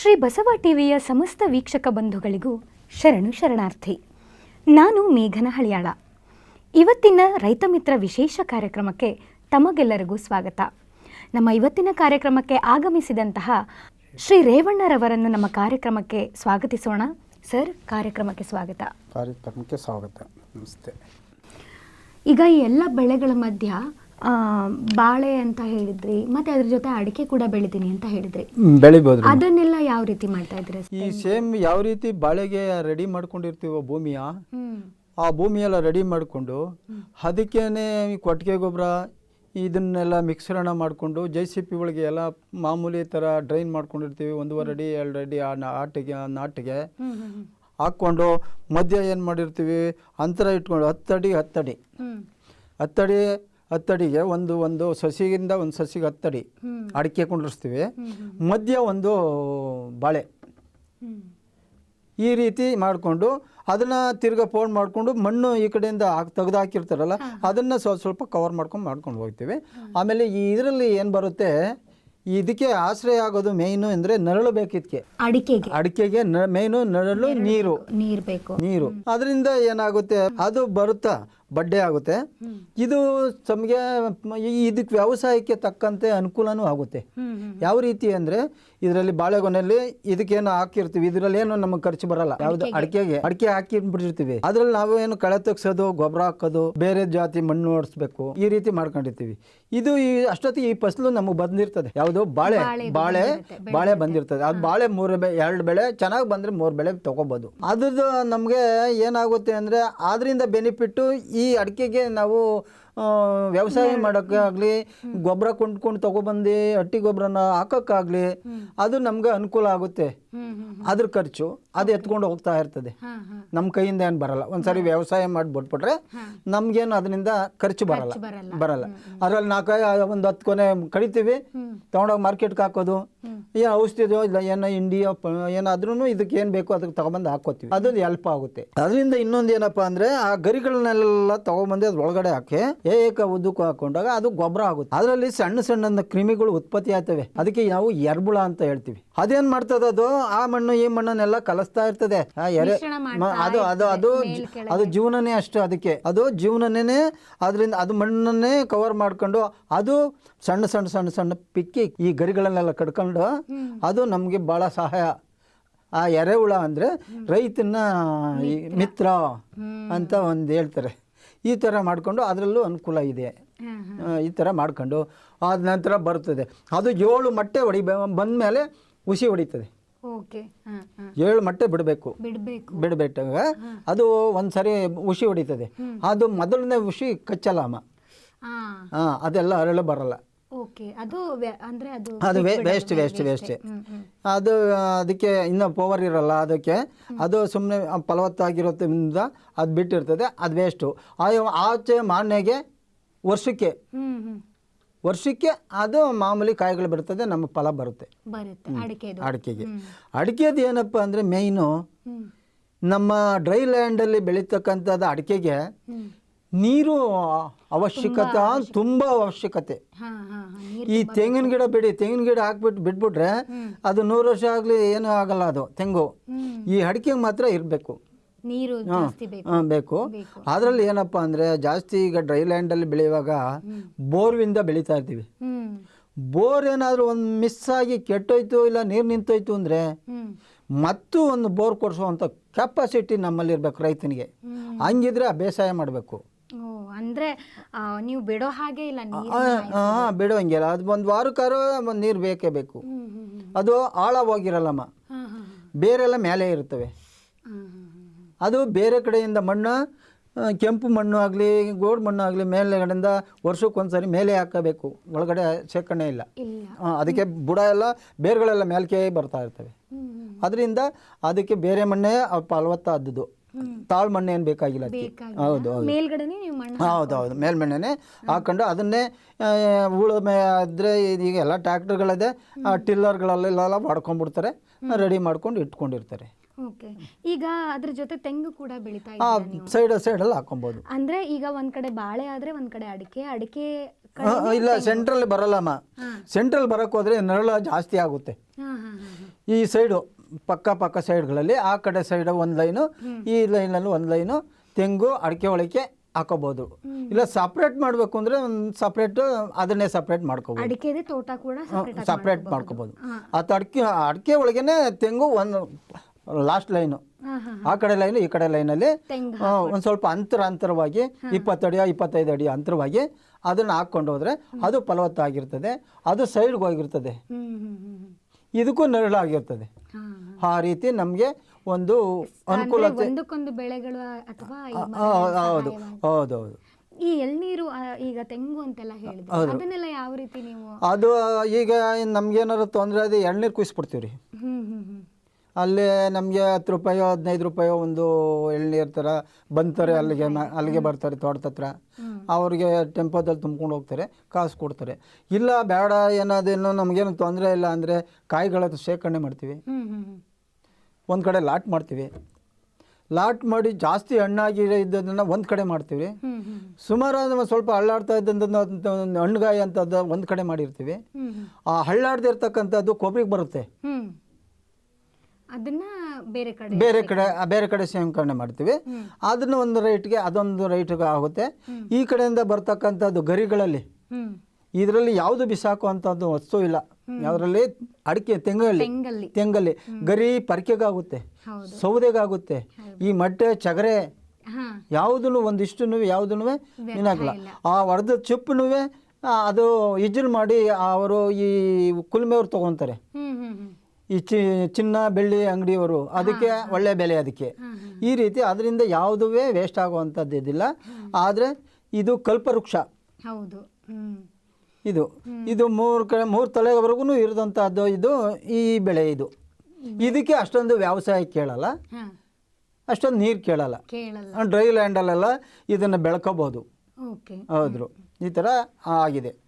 ಶ್ರೀ ಬಸವ ಟಿವಿಯ ಸಮಸ್ತ ವೀಕ್ಷಕ ಬಂಧುಗಳಿಗೂ ಶರಣು ಶರಣಾರ್ಥಿ. ನಾನು ಮೇಘನ ಹಳಿಯಾಳ. ಇವತ್ತಿನ ರೈತ ಮಿತ್ರ ವಿಶೇಷ ಕಾರ್ಯಕ್ರಮಕ್ಕೆ ತಮಗೆಲ್ಲರಿಗೂ ಸ್ವಾಗತ. ನಮ್ಮ ಇವತ್ತಿನ ಕಾರ್ಯಕ್ರಮಕ್ಕೆ ಆಗಮಿಸಿದಂತಹ ಶ್ರೀ ರೇವಣ್ಣರವರನ್ನು ನಮ್ಮ ಕಾರ್ಯಕ್ರಮಕ್ಕೆ ಸ್ವಾಗತಿಸೋಣ. ಸರ್ ಕಾರ್ಯಕ್ರಮಕ್ಕೆ ಸ್ವಾಗತ. ಕಾರ್ಯಕ್ರಮಕ್ಕೆ ಸ್ವಾಗತ. ನಮಸ್ತೆ. ಈಗ ಈ ಎಲ್ಲ ಬೆಳೆಗಳ ಮಧ್ಯ ಬಾಳೆ ಅಂತ ಹೇಳಿದ್ರಿ ಮತ್ತೆ ಅದ್ರ ಜೊತೆ ಅಡಿಕೆ ಕೂಡ ಬೆಳಿತೀನಿ ಅಂತ ಹೇಳಿದ್ರಿ. ಬೆಳಿಬೋದು ಅದನ್ನೆಲ್ಲ ಯಾವ ರೀತಿ ಮಾಡ್ತಾ ಇದ್ರಿ ಈ ಸೇಮ್ ಯಾವ ರೀತಿ ಬಾಳೆಗೆ ರೆಡಿ ಮಾಡ್ಕೊಂಡಿರ್ತೀವೋ ಭೂಮಿಯ ಆ ಭೂಮಿಯೆಲ್ಲ ರೆಡಿ ಮಾಡಿಕೊಂಡು ಅದಕ್ಕೇನೆ ಕೊಟ್ಟಿಗೆ ಗೊಬ್ಬರ ಇದನ್ನೆಲ್ಲ ಮಿಕ್ಸರಣ ಮಾಡಿಕೊಂಡು ಜೆ ಸಿ ಪಿ ಒಳಗೆ ಎಲ್ಲ ಮಾಮೂಲಿ ಥರ ಡ್ರೈನ್ ಮಾಡ್ಕೊಂಡಿರ್ತೀವಿ ಒಂದೂವರೆ ಅಡಿ ಎರಡು ಅಡಿ ಆ ನಾಟಿಗೆ ಆ ನಾಟಿಗೆ. ಹಾಕ್ಕೊಂಡು ಮಧ್ಯ ಏನು ಮಾಡಿರ್ತೀವಿ ಅಂತರ ಇಟ್ಕೊಂಡು ಹತ್ತಡಿ ಹತ್ತಡಿ. ಹತ್ತಡಿ ಹತ್ತಡಿಗೆ ಒಂದು ಒಂದು ಸಸಿಗಿಂದ ಒಂದು ಸಸಿಗೆ ಹತ್ತಡಿ ಅಡಿಕೆ ಹ್ಮ್ ಮಧ್ಯ ಒಂದು ಬಾಳೆ. ಈ ರೀತಿ ಮಾಡಿಕೊಂಡು ಅದನ್ನು ತಿರ್ಗ ಫೋನ್ ಮಾಡಿಕೊಂಡು ಮಣ್ಣು ಈ ಕಡೆಯಿಂದ ಹಾಕಿ ತೆಗೆದು ಹಾಕಿರ್ತಾರಲ್ಲ ಅದನ್ನು ಸ್ವಲ್ಪ ಸ್ವಲ್ಪ ಕವರ್ ಮಾಡ್ಕೊಂಡು ಮಾಡ್ಕೊಂಡು ಹೋಗ್ತೀವಿ. ಆಮೇಲೆ ಈ ಇದರಲ್ಲಿ ಏನು ಬರುತ್ತೆ ಇದಕ್ಕೆ ಆಶ್ರಯ ಆಗೋದು ಮೇಯ್ನು ಅಂದರೆ ನರಳು ಬೇಕಿದ್ಕೆ ಅಡಿಕೆಗೆ. ಅಡಿಕೆಗೆ ಮೇಯ್ನು ನರಳು ನೀರು. ನೀರು ಬೇಕು. ನೀರು. ಅದರಿಂದ ಏನಾಗುತ್ತೆ ಅದು ಬರುತ್ತಾ? ಬಡ್ಡೆ ಆಗುತ್ತೆ. ಇದು ತಮಗೆ ಇದಕ್ಕೆ ವ್ಯವಸಾಯಕ್ಕೆ ತಕ್ಕಂತೆ ಅನುಕೂಲನೂ ಆಗುತ್ತೆ. ಯಾವ ರೀತಿ ಅಂದರೆ ಇದರಲ್ಲಿ ಬಾಳೆಗೊನೆಯಲ್ಲಿ ಇದಕ್ಕೇನು ಹಾಕಿರ್ತೀವಿ ಇದರಲ್ಲಿ ಏನು ನಮಗೆ ಖರ್ಚು ಬರಲ್ಲ. ಯಾವುದು ಅಡಿಕೆಗೆ. ಅಡಿಕೆ ಹಾಕಿ ಬಿಟ್ಟಿರ್ತೀವಿ ಅದ್ರಲ್ಲಿ ನಾವು ಏನು ಕಳೆ ತೆಗ್ಸೋದು ಗೊಬ್ಬರ ಹಾಕೋದು ಬೇರೆ ಜಾತಿ ಮಣ್ಣು ಓಡಿಸ್ಬೇಕು ಈ ರೀತಿ ಮಾಡ್ಕೊಂಡಿರ್ತೀವಿ. ಇದು ಈ ಅಷ್ಟೊತ್ತಿಗೆ ಈ ಫಸಲು ನಮಗೆ ಬಂದಿರ್ತದೆ. ಯಾವುದು? ಬಾಳೆ. ಬಾಳೆ ಬಾಳೆ ಬಂದಿರ್ತದೆ. ಅದು ಬಾಳೆ ಮೂರು ಬೆ ಎರಡು ಬೆಳೆ ಚೆನ್ನಾಗಿ ಬಂದರೆ ಮೂರು ಬೆಳೆ ತಗೋಬೋದು. ಅದ್ರದ್ದು ನಮಗೆ ಏನಾಗುತ್ತೆ ಅಂದರೆ ಅದರಿಂದ ಬೆನಿಫಿಟ್ಟು ಈ ಅಡಿಕೆಗೆ ನಾವು ವ್ಯವಸಾಯ ಮಾಡೋಕ್ಕಾಗಲಿ ಗೊಬ್ಬರ ಕೊಂಡ್ಕೊಂಡು ತಗೊಬಂದು ಹಟ್ಟಿ ಗೊಬ್ಬರನ ಹಾಕೋಕ್ಕಾಗಲಿ ಅದು ನಮ್ಗೆ ಅನುಕೂಲ ಆಗುತ್ತೆ. ಅದ್ರ ಖರ್ಚು ಅದು ಎತ್ಕೊಂಡು ಹೋಗ್ತಾ ಇರ್ತದೆ. ನಮ್ಮ ಕೈಯಿಂದ ಏನು ಬರಲ್ಲ. ಒಂದ್ಸರಿ ವ್ಯವಸಾಯ ಮಾಡಿ ಬಿಟ್ಬಿಟ್ರೆ ನಮ್ಗೇನು ಅದರಿಂದ ಖರ್ಚು ಬರಲ್ಲ. ಬರಲ್ಲ. ಅದರಲ್ಲಿ ನಾಲ್ಕು ಒಂದು ಹತ್ತು ಕೊನೆ ಕಡಿತೀವಿ ತೊಗೊಂಡೋಗಿ ಮಾರ್ಕೆಟ್ಗೆ ಹಾಕೋದು. ಏನು ಔಷಧಿದೋ ಇಲ್ಲ ಏನೋ ಇಂಡಿಯೋ ಏನಾದ್ರೂ ಇದಕ್ಕೆ ಏನು ಬೇಕು ಅದಕ್ಕೆ ತಗೊಂಬಂದು ಹಾಕೋತೀವಿ. ಅದು ಹೆಲ್ಪ್ ಆಗುತ್ತೆ. ಅದರಿಂದ ಇನ್ನೊಂದು ಏನಪ್ಪ ಅಂದರೆ ಆ ಗರಿಗಳನ್ನೆಲ್ಲ ತಗೊಂಬಂದು ಅದ್ರ ಒಳಗಡೆ ಹಾಕಿ ಏಕ ಉದ್ದಕ್ಕೂ ಹಾಕೊಂಡಾಗ ಅದು ಗೊಬ್ಬರ ಆಗುತ್ತೆ. ಅದರಲ್ಲಿ ಸಣ್ಣ ಸಣ್ಣ ಕ್ರಿಮಿಗಳು ಉತ್ಪತ್ತಿ ಆಗ್ತವೆ. ಅದಕ್ಕೆ ನಾವು ಎರ್ಬುಳ ಅಂತ ಹೇಳ್ತೀವಿ. ಅದೇನ್ ಮಾಡ್ತದ ಅದು? ಆ ಮಣ್ಣು ಈ ಮಣ್ಣನ್ನೆಲ್ಲ ಕಲಿಸ್ತಾ ಇರ್ತದೆ. ಆ ಎರೆ ಅದು ಅದು ಅದು ಅದು ಜೀವನನೇ ಅಷ್ಟು ಅದಕ್ಕೆ. ಅದು ಜೀವನನೇ ಅದರಿಂದ ಅದು ಮಣ್ಣನ್ನೇ ಕವರ್ ಮಾಡ್ಕೊಂಡು ಅದು ಸಣ್ಣ ಸಣ್ಣ ಸಣ್ಣ ಸಣ್ಣ ಪಿಕ್ಕಿ ಈ ಗರಿಗಳನ್ನೆಲ್ಲ ಕಡ್ಕೊಂಡು ಅದು ನಮಗೆ ಭಾಳ ಸಹಾಯ. ಆ ಎರೆಹುಳ ಅಂದರೆ ರೈತನ ಮಿತ್ರ. ಅಂತ ಒಂದು ಹೇಳ್ತಾರೆ. ಈ ಥರ ಮಾಡಿಕೊಂಡು ಅದರಲ್ಲೂ ಅನುಕೂಲ ಇದೆ. ಈ ಥರ ಮಾಡ್ಕೊಂಡು ಆದ ನಂತರ ಬರ್ತದೆ. ಅದು ಏಳು ಮೊಟ್ಟೆ ಹೊಡಿ ಬಂದಮೇಲೆ ಹುಸಿ ಹೊಡಿತದೆ. ಏಳು ಮೊಟ್ಟೆ ಬಿಡಬೇಕು. ಬಿಡಬೇಕಾಗ ಅದು ಒಂದು ಸರಿ ಹುಸಿ ಹೊಡಿತದೆ. ಅದು ಮೊದಲನೇ ಹುಸಿ ಕಚ್ಚಲ್ಲ ಅಮ್ಮ ಹಾಂ ಅದೆಲ್ಲ ಅರಳು ಬರಲ್ಲ. ಓಕೆ ಅದು ವ್ಯ- ಅಂದ್ರೆ ಅದು ಅದು ವೇಸ್ಟ್ ವೇಸ್ಟ್ ವೇಸ್ಟ್ ಅದು ಅದಕ್ಕೆ ಇನ್ನೂ ಪವರ್ ಇರಲ್ಲ ಅದಕ್ಕೆ. ಅದು ಸುಮ್ಮನೆ ಫಲವತ್ತಾಗಿರೋದ್ರಿಂದ ಅದು ಬಿಟ್ಟಿರ್ತದೆ ಅದು ವೇಸ್ಟು ಆಚೆ ಮಾನ್ಯಗೆ ವರ್ಷಕ್ಕೆ. ವರ್ಷಕ್ಕೆ ಅದು ಮಾಮೂಲಿ ಕಾಯಿಗಳು ಬರ್ತದೆ ನಮ್ಮ ಫಲ ಬರುತ್ತೆ. ಅಡಿಕೆಗೆ. ಅಡಿಕೆದು ಏನಪ್ಪ ಅಂದರೆ ಮೇಯ್ನು ನಮ್ಮ ಡ್ರೈ ಲ್ಯಾಂಡಲ್ಲಿ ಬೆಳೀತಕ್ಕಂಥದ್ದು ಅಡಿಕೆಗೆ ನೀರು ಅವಶ್ಯಕತೆ ತುಂಬ ಅವಶ್ಯಕತೆ. ಈ ತೆಂಗಿನ ಗಿಡ ಬಿಡಿ ತೆಂಗಿನ ಗಿಡ ಹಾಕ್ಬಿಟ್ಟು ಬಿಟ್ಬಿಟ್ರೆ ಅದು ನೂರು ವರ್ಷ ಆಗಲಿ ಏನೂ ಆಗಲ್ಲ ಅದು ತೆಂಗು. ಈ ಅಡಿಕೆಗೆ ಮಾತ್ರ ಇರಬೇಕು. ನೀರು ಬೇಕು. ಅದರಲ್ಲಿ ಏನಪ್ಪ ಅಂದರೆ ಜಾಸ್ತಿ ಈಗ ಡ್ರೈ ಲ್ಯಾಂಡಲ್ಲಿ ಬೆಳೆಯುವಾಗ ಬೋರ್ವಿಂದ ಬೆಳೀತಾ ಇರ್ತೀವಿ. ಬೋರ್ ಏನಾದರೂ ಒಂದು ಮಿಸ್ ಆಗಿ ಕೆಟ್ಟೋಯ್ತು ಇಲ್ಲ ನೀರು ನಿಂತೋಯ್ತು ಅಂದರೆ ಮತ್ತು ಒಂದು ಬೋರ್ ಕೊಡಿಸುವಂಥ ಕೆಪಾಸಿಟಿ ನಮ್ಮಲ್ಲಿ ಇರಬೇಕು ರೈತನಿಗೆ. ಹಂಗಿದ್ರೆ ಬೇಸಾಯ ಮಾಡಬೇಕು. ಅಂದ್ರೆ ನೀವು ಬಿಡೋ ಹಾಗೆ ಇಲ್ಲ ಹಾಂ ಬಿಡುವಂಗಿಲ್ಲ ಅದು ಒಂದು ವಾರಕ್ಕಾರ ಒಂದು ನೀರು ಬೇಕೇ ಬೇಕು. ಅದು ಆಳ ಹೋಗಿರಲ್ಲಮ್ಮ ಬೇರೆಲ್ಲ ಮೇಲೆ ಇರ್ತವೆ. ಅದು ಬೇರೆ ಕಡೆಯಿಂದ ಮಣ್ಣು ಕೆಂಪು ಮಣ್ಣು ಆಗಲಿ ಗೋಡ್ ಮಣ್ಣು ಆಗಲಿ ಮೇಲೆಗಡೆಯಿಂದ ವರ್ಷಕ್ಕೊಂದ್ಸರಿ ಮೇಲೆ ಹಾಕಬೇಕು. ಒಳಗಡೆ ಶೇಖರಣೆ ಇಲ್ಲ. ಅದಕ್ಕೆ ಬುಡ ಎಲ್ಲ ಬೇರುಗಳೆಲ್ಲ ಮೇಲ್ಕೆ ಬರ್ತಾ ಇರ್ತವೆ. ಅದರಿಂದ ಅದಕ್ಕೆ ಬೇರೆ ಮಣ್ಣೇ ಫಲವತ್ತಾದದ್ದು. ತಾಳು ಮಣ್ಣೆ ಏನು ಬೇಕಾಗಿಲ್ಲ ಹೌದು ಹೌದು. ಹೌದು ಹೌದು. ಮೇಲ್ಮಣ್ಣೆನೆ ಹಾಕೊಂಡು ಅದನ್ನೇ ಉಳುಮೆ ಆದರೆ ಈಗ ಎಲ್ಲ ಟ್ಯಾಕ್ಟ್ರ್ಗಳಿದೆ ಟಿಲ್ಲರ್ಗಳಲ್ಲೆಲ್ಲ ಮಾಡ್ಕೊಂಡ್ಬಿಡ್ತಾರೆ ರೆಡಿ ಮಾಡ್ಕೊಂಡು ಇಟ್ಕೊಂಡಿರ್ತಾರೆ. ಓಕೆ. ಈಗ ಅದ್ರ ಜೊತೆ ತೆಂಗು ಕೂಡ ಬೆಳಿತಾ ಇದೆ ಸೈಡ್ ಸೈಡಲ್ಲಿ ಹಾಕೊಬೋದು ಅಂದ್ರೆ ಈಗ ಒಂದ್ ಕಡೆ ಬಾಳೆ ಆದ್ರೆ ಒಂದ್ ಕಡೆ ಅಡಿಕೆ ಅಡಿಕೆ ಇಲ್ಲ ಸೆಂಟ್ರಲ್ ಬರಲ್ಲಮ್ಮ. ಸೆಂಟ್ರಲ್ ಬರಕ್ಕೆ ಹೋದ್ರೆ ನರಳ ಜಾಸ್ತಿ ಆಗುತ್ತೆ. ಈ ಸೈಡು ಪಕ್ಕ ಪಕ್ಕ ಸೈಡ್ಗಳಲ್ಲಿ ಆ ಕಡೆ ಸೈಡ್ ಒಂದು ಲೈನು ಈ ಲೈನಲ್ಲಿ ಒಂದು ಲೈನು ತೆಂಗು ಅಡಿಕೆ ಒಳಕ್ಕೆ ಹಾಕೋಬಹುದು ಇಲ್ಲ ಸಪ್ರೇಟ್ ಮಾಡಬೇಕು ಅಂದ್ರೆ ಒಂದು ಸಪ್ರೇಟ್ ಅದನ್ನೇ ಸಪ್ರೇಟ್ ಮಾಡ್ಕೋಬಹುದು ಅಡಿಕೆದೆ ತೋಟ ಕೂಡ separate ಆಗಿ ಸಪ್ರೇಟ್ ಮಾಡ್ಕೋಬಹುದು. ಅದು ಅಡಿಕೆ ಅಡಿಕೆ ಒಳಗೇನೆ ತೆಂಗು ಒಂದು ಲಾಸ್ಟ್ ಲೈನು ಆ ಕಡೆ ಲೈನು ಈ ಕಡೆ ಲೈನಲ್ಲಿ ತೆಂಗು ಒಂದು ಸ್ವಲ್ಪ ಅಂತರ ಅಂತರವಾಗಿ ಇಪ್ಪತ್ತು ಅಡಿ ಇಪ್ಪತ್ತೈದು ಅಡಿ ಅಂತರವಾಗಿ ಅದನ್ನು ಹಾಕ್ಕೊಂಡು ಹೋದರೆ ಅದು ಫಲವತ್ತಾಗಿರ್ತದೆ ಅದು ಸೈಡ್ಗೆ ಹೋಗಿರ್ತದೆ. ಇದಕ್ಕೂ ನೆರಳಾಗಿರ್ತದೆ. ಆ ರೀತಿ ನಮಗೆ ಒಂದು ಅನುಕೂಲತೆ ಒಂದಕ್ಕೊಂದು ಬೆಳೆಗಳು ಅಥವಾ ಹೌದು ಹೌದೌದು. ಈ ಎಳ್ನೀರು ಈಗ ತೆಂಗು ಅಂತೆಲ್ಲ ಹೇಳಿದ್ರು. ಅದನ್ನೆಲ್ಲ ಯಾವ ರೀತಿ ನೀವು ಅದು ಈಗ ನಮ್ಗೇನಾದ್ರು ತೊಂದರೆ ಅದು ಎಳ್ನೀರು ಕುಯಿಸ್ಬಿಡ್ತೀವಿ ರೀ ಹ್ಮ್ ಹ್ಮ್ ಹ್ಮ್. ಅಲ್ಲಿ ನಮಗೆ ಹತ್ತು ರೂಪಾಯೋ ಹದಿನೈದು ರೂಪಾಯೋ ಒಂದು ಎಳ್ನೀರು ಥರ ಬಂತಾರೆ ಅಲ್ಲಿಗೆ ಮ- ಅಲ್ಲಿಗೆ ಬರ್ತಾರೆ ತೋಟದ ಹತ್ರ. ಅವ್ರಿಗೆ ಟೆಂಪೋದಲ್ಲಿ ತುಂಬ್ಕೊಂಡು ಹೋಗ್ತಾರೆ ಕಾಸು ಕೊಡ್ತಾರೆ. ಇಲ್ಲ ಬೇಡ ಏನಾದೇನೋ ನಮಗೇನು ತೊಂದರೆ ಇಲ್ಲ ಅಂದರೆ ಕಾಯಿಗಳ ಶೇಖರಣೆ ಮಾಡ್ತೀವಿ. ಒಂದು ಕಡೆ ಲಾಟ್ ಮಾಡ್ತೀವಿ. ಲಾಟ್ ಮಾಡಿ ಜಾಸ್ತಿ ಹಣ್ಣಾಗಿ ಇದ್ದದನ್ನು ಒಂದು ಕಡೆ ಮಾಡ್ತೀವಿ. ಸುಮಾರು ಸ್ವಲ್ಪ ಹಳ್ಳಾಡ್ತಾ ಇದ್ದಂಥ ಹಣ್ಣುಗಾಯಿ ಅಂತದ್ದು ಒಂದು ಕಡೆ ಮಾಡಿರ್ತೀವಿ. ಆ ಹಳ್ಳಾಡ್ದಿರ್ತಕ್ಕಂಥದ್ದು ಕೊಬ್ಬರಿಗೆ ಬರುತ್ತೆ. ಅದನ್ನ ಬೇರೆ ಕಡೆ ಬೇರೆ ಕಡೆ ಬೇರೆ ಕಡೆ ಮಾಡ್ತೀವಿ. ಅದನ್ನ ಒಂದು ರೈಟ್ಗೆ ಅದೊಂದು ರೈಟ್ಗೆ ಆಗುತ್ತೆ. ಈ ಕಡೆಯಿಂದ ಬರ್ತಕ್ಕಂಥದ್ದು ಗರಿಗಳಲ್ಲಿ. ಇದರಲ್ಲಿ ಯಾವುದು ಬಿಸಾಕುವಂಥದ್ದು ವಸ್ತು ಇಲ್ಲ. ಯಾವುದರಲ್ಲಿ? ಅಡಿಕೆ ತೆಂಗಲ್ಲಿ. ತೆಂಗಲ್ಲಿ. ಗರಿ ಪರ್ಕೆಗಾಗುತ್ತೆ. ಸೌದೆಗಾಗುತ್ತೆ. ಈ ಮಟ್ಟೆ ಚಗರೆ ಯಾವುದೂ ಒಂದಿಷ್ಟು ಯಾವುದೂ ಏನಾಗಲ್ಲ ಆ ಹೊಡೆದ ಚಿಪ್ಪು ಅದು ಇಜ್ಜಲ್ ಮಾಡಿ ಅವರು ಈ ಕುಲ್ಮೆಯವ್ರು ತಗೊಂತಾರೆ. ಈ ಚಿ ಚಿನ್ನ ಬೆಳ್ಳಿ ಅಂಗಡಿಯವರು ಅದಕ್ಕೆ ಒಳ್ಳೆ ಬೆಲೆ ಅದಕ್ಕೆ. ಈ ರೀತಿ ಅದರಿಂದ ಯಾವುದೂ ವೇಸ್ಟ್ ಆಗುವಂಥದ್ದು ಇದಿಲ್ಲ. ಆದರೆ ಇದು ಕಲ್ಪವೃಕ್ಷ. ಹೌದು. ಇದು. ಇದು ಮೂರು ಕಡೆ ಮೂರು ತಲೆವರೆಗೂ ಇರೋದಂಥದ್ದು ಇದು ಈ ಬೆಳೆ ಇದು. ಇದಕ್ಕೆ ಅಷ್ಟೊಂದು ವ್ಯವಸಾಯ ಕೇಳಲ್ಲ. ಅಷ್ಟೊಂದು ನೀರು ಕೇಳಲ್ಲ. ಡ್ರೈ ಲ್ಯಾಂಡಲ್ಲೆಲ್ಲ ಇದನ್ನು ಬೆಳ್ಕೋಬೋದು. ಹೌದ್ರು. ಈ ಥರ ಆಗಿದೆ.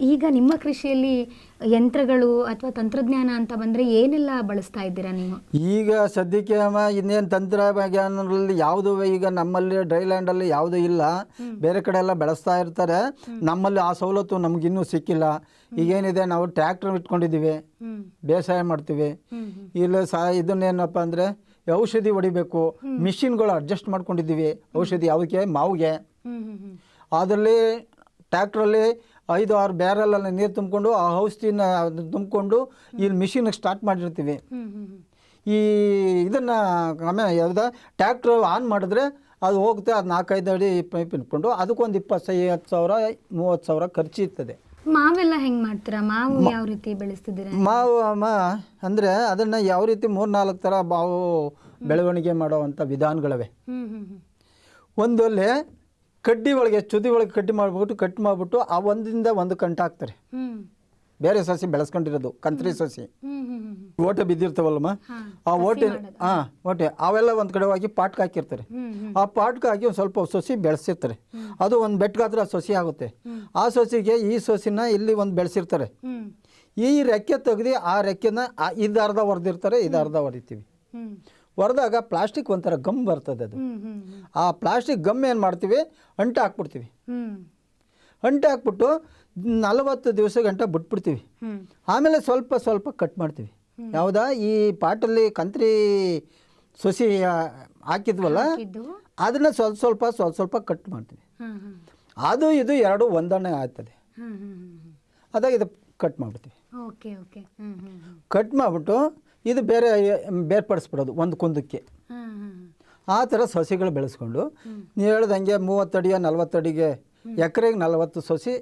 ಈಗ ನಿಮ್ಮ ಕೃಷಿಯಲ್ಲಿ ಯಂತ್ರಗಳು ಅಥವಾ ತಂತ್ರಜ್ಞಾನ ಅಂತ ಬಂದರೆ ಏನೆಲ್ಲ ಬಳಸ್ತಾ ಇದ್ದೀರಾ ನೀವು? ಈಗ ಸದ್ಯಕ್ಕೆ ಅಮ್ಮ ಇನ್ನೇನು ತಂತ್ರಜ್ಞಾನದಲ್ಲಿ ಯಾವುದು ಈಗ ನಮ್ಮಲ್ಲಿ ಡ್ರೈ ಲ್ಯಾಂಡಲ್ಲಿ ಯಾವುದೂ ಇಲ್ಲ. ಬೇರೆ ಕಡೆ ಎಲ್ಲ ಬೆಳೆಸ್ತಾ ಇರ್ತಾರೆ. ನಮ್ಮಲ್ಲಿ ಆ ಸವಲತ್ತು ನಮಗಿನ್ನೂ ಸಿಕ್ಕಿಲ್ಲ. ಈಗೇನಿದೆ ನಾವು ಟ್ರ್ಯಾಕ್ಟರ್ ಇಟ್ಕೊಂಡಿದ್ದೀವಿ. ಬೇಸಾಯ ಮಾಡ್ತೀವಿ. ಇಲ್ಲ ಸಾ ಇದನ್ನೇನಪ್ಪ ಅಂದರೆ ಔಷಧಿ ಹೊಡಿಬೇಕು. ಮಿಷಿನ್ಗಳು ಅಡ್ಜಸ್ಟ್ ಮಾಡ್ಕೊಂಡಿದ್ದೀವಿ. ಔಷಧಿ ಯಾವುದಕ್ಕೆ ಮಾವಿಗೆ. ಅದರಲ್ಲಿ ಟ್ಯಾಕ್ಟ್ರಲ್ಲಿ ಐದು ಆರು ಬ್ಯಾರಲಲ್ಲಿ ನೀರು ತುಂಬಿಕೊಂಡು ಆ ಔಷಧಿನ ತುಂಬಿಕೊಂಡು ಇಲ್ಲಿ ಮಿಷಿನ್ ಸ್ಟಾರ್ಟ್ ಮಾಡಿರ್ತೀವಿ. ಈ ಇದನ್ನು ಆಮೇಲೆ ಯಾವ್ದು? ಟ್ಯಾಕ್ಟ್ರ್ ಆನ್ ಮಾಡಿದ್ರೆ ಅದು ಹೋಗುತ್ತೆ ಅದು ನಾಲ್ಕೈದು ಅಡಿ ಪೈಪ್ ಇಟ್ಕೊಂಡು ಅದಕ್ಕೊಂದು ಇಪ್ಪತ್ತು ಹತ್ತು ಸಾವಿರ ಮೂವತ್ತು ಸಾವಿರ ಖರ್ಚು ಇರ್ತದೆ. ಮಾವೆಲ್ಲ ಹೆಂಗ್ ಮಾಡ್ತೀರಾ? ಮಾವು ಯಾವ ರೀತಿ ಬೆಳೆಸ್ತಿದ್ದೀರಾ? ಮಾವು ಅಮ್ಮ ಅಂದರೆ ಅದನ್ನು ಯಾವ ರೀತಿ ಮೂರು ನಾಲ್ಕು ಥರ ಮಾವು ಬೆಳವಣಿಗೆ ಮಾಡುವಂಥ ವಿಧಾನಗಳವೆ. ಒಂದಲ್ಲಿ ಕಡ್ಡಿ ಒಳಗೆ ಚುದಿ ಒಳಗೆ ಕಟ್ಟಿ ಮಾಡಿಬಿಟ್ಟು ಕಟ್ ಮಾಡಿಬಿಟ್ಟು ಆ ಒಂದಿಂದ ಒಂದು ಕಂಟ ಹಾಕ್ತಾರೆ. ಬೇರೆ ಸಸಿ ಬೆಳೆಸ್ಕೊಂಡಿರೋದು ಕಂತ್ರಿ ಸಸಿ. ಓಟೆ ಬಿದ್ದಿರ್ತಾವಲ್ಲಮ್ಮ ಆ ಓಟೆ ಹಾಂ ಓಟೆ ಅವೆಲ್ಲ ಒಂದು ಕಡೆ ಹೋಗಿ ಪಾಟ್ಗೆ ಹಾಕಿರ್ತಾರೆ. ಆ ಪಾಟ್ಗೆ ಹಾಕಿ ಒಂದು ಸ್ವಲ್ಪ ಸಸಿ ಬೆಳೆಸಿರ್ತಾರೆ. ಅದು ಒಂದು ಬೆಟ್ಟಗಾದ್ರೆ ಸಸಿ ಆಗುತ್ತೆ. ಆ ಸಸಿಗೆ ಈ ಸಸಿನ ಇಲ್ಲಿ ಒಂದು ಬೆಳೆಸಿರ್ತಾರೆ. ಈ ರೆಕ್ಕೆ ತೆಗ್ದು ಆ ರೆಕ್ಕೆನ ಆ- ಇದು ಅರ್ಧ ಹೊಡೆದಿರ್ತಾರೆ ಇದು ಅರ್ಧ ಹೊಡಿತೀವಿ ಹ್ಮ್ ಹೊಡೆದಾಗ ಪ್ಲಾಸ್ಟಿಕ್ ಒಂಥರ ಗಮ್ ಬರ್ತದೆ ಅದು. ಆ ಪ್ಲಾಸ್ಟಿಕ್ ಗಮ್ ಏನು ಮಾಡ್ತೀವಿ? ಅಂಟು ಹಾಕ್ಬಿಡ್ತೀವಿ. ಅಂಟು ಹಾಕ್ಬಿಟ್ಟು ನಲವತ್ತು ದಿವಸ ಗಂಟ ಬಿಟ್ಬಿಡ್ತೀವಿ. ಆಮೇಲೆ ಸ್ವಲ್ಪ ಸ್ವಲ್ಪ ಕಟ್ ಮಾಡ್ತೀವಿ. ಯಾವುದಾ? ಈ ಪಾಟಲ್ಲಿ ಕಂತ್ರಿ ಸೊಸಿ ಹಾಕಿದ್ವಲ್ಲ? ಅದನ್ನ ಸ್ವಲ್ಪ ಸ್ವಲ್ಪ ಸ್ವಲ್ಪ ಸ್ವಲ್ಪ ಕಟ್ ಮಾಡ್ತೀವಿ. ಅದು ಇದು ಎರಡು ಒಂದನೇ ಆಗ್ತದೆ. ಅದಾಗ ಇದು ಕಟ್ ಮಾಡ್ಬಿಡ್ತೀವಿ. ಕಟ್ ಮಾಡಿಬಿಟ್ಟು ಇದು ಬೇರೆ ಬೇರ್ಪಡಿಸ್ಬಿಡೋದು ಒಂದು ಕುಂದಕ್ಕೆ ಆ ಥರ ಸಸಿಗಳು ಬೆಳೆಸ್ಕೊಂಡು ನೀವು ಹೇಳ್ದಂಗೆ ಮೂವತ್ತಡಿಗೆ ನಲ್ವತ್ತಡಿಗೆ ಎಕರೆಗೆ ನಲವತ್ತು ಸಸಿ?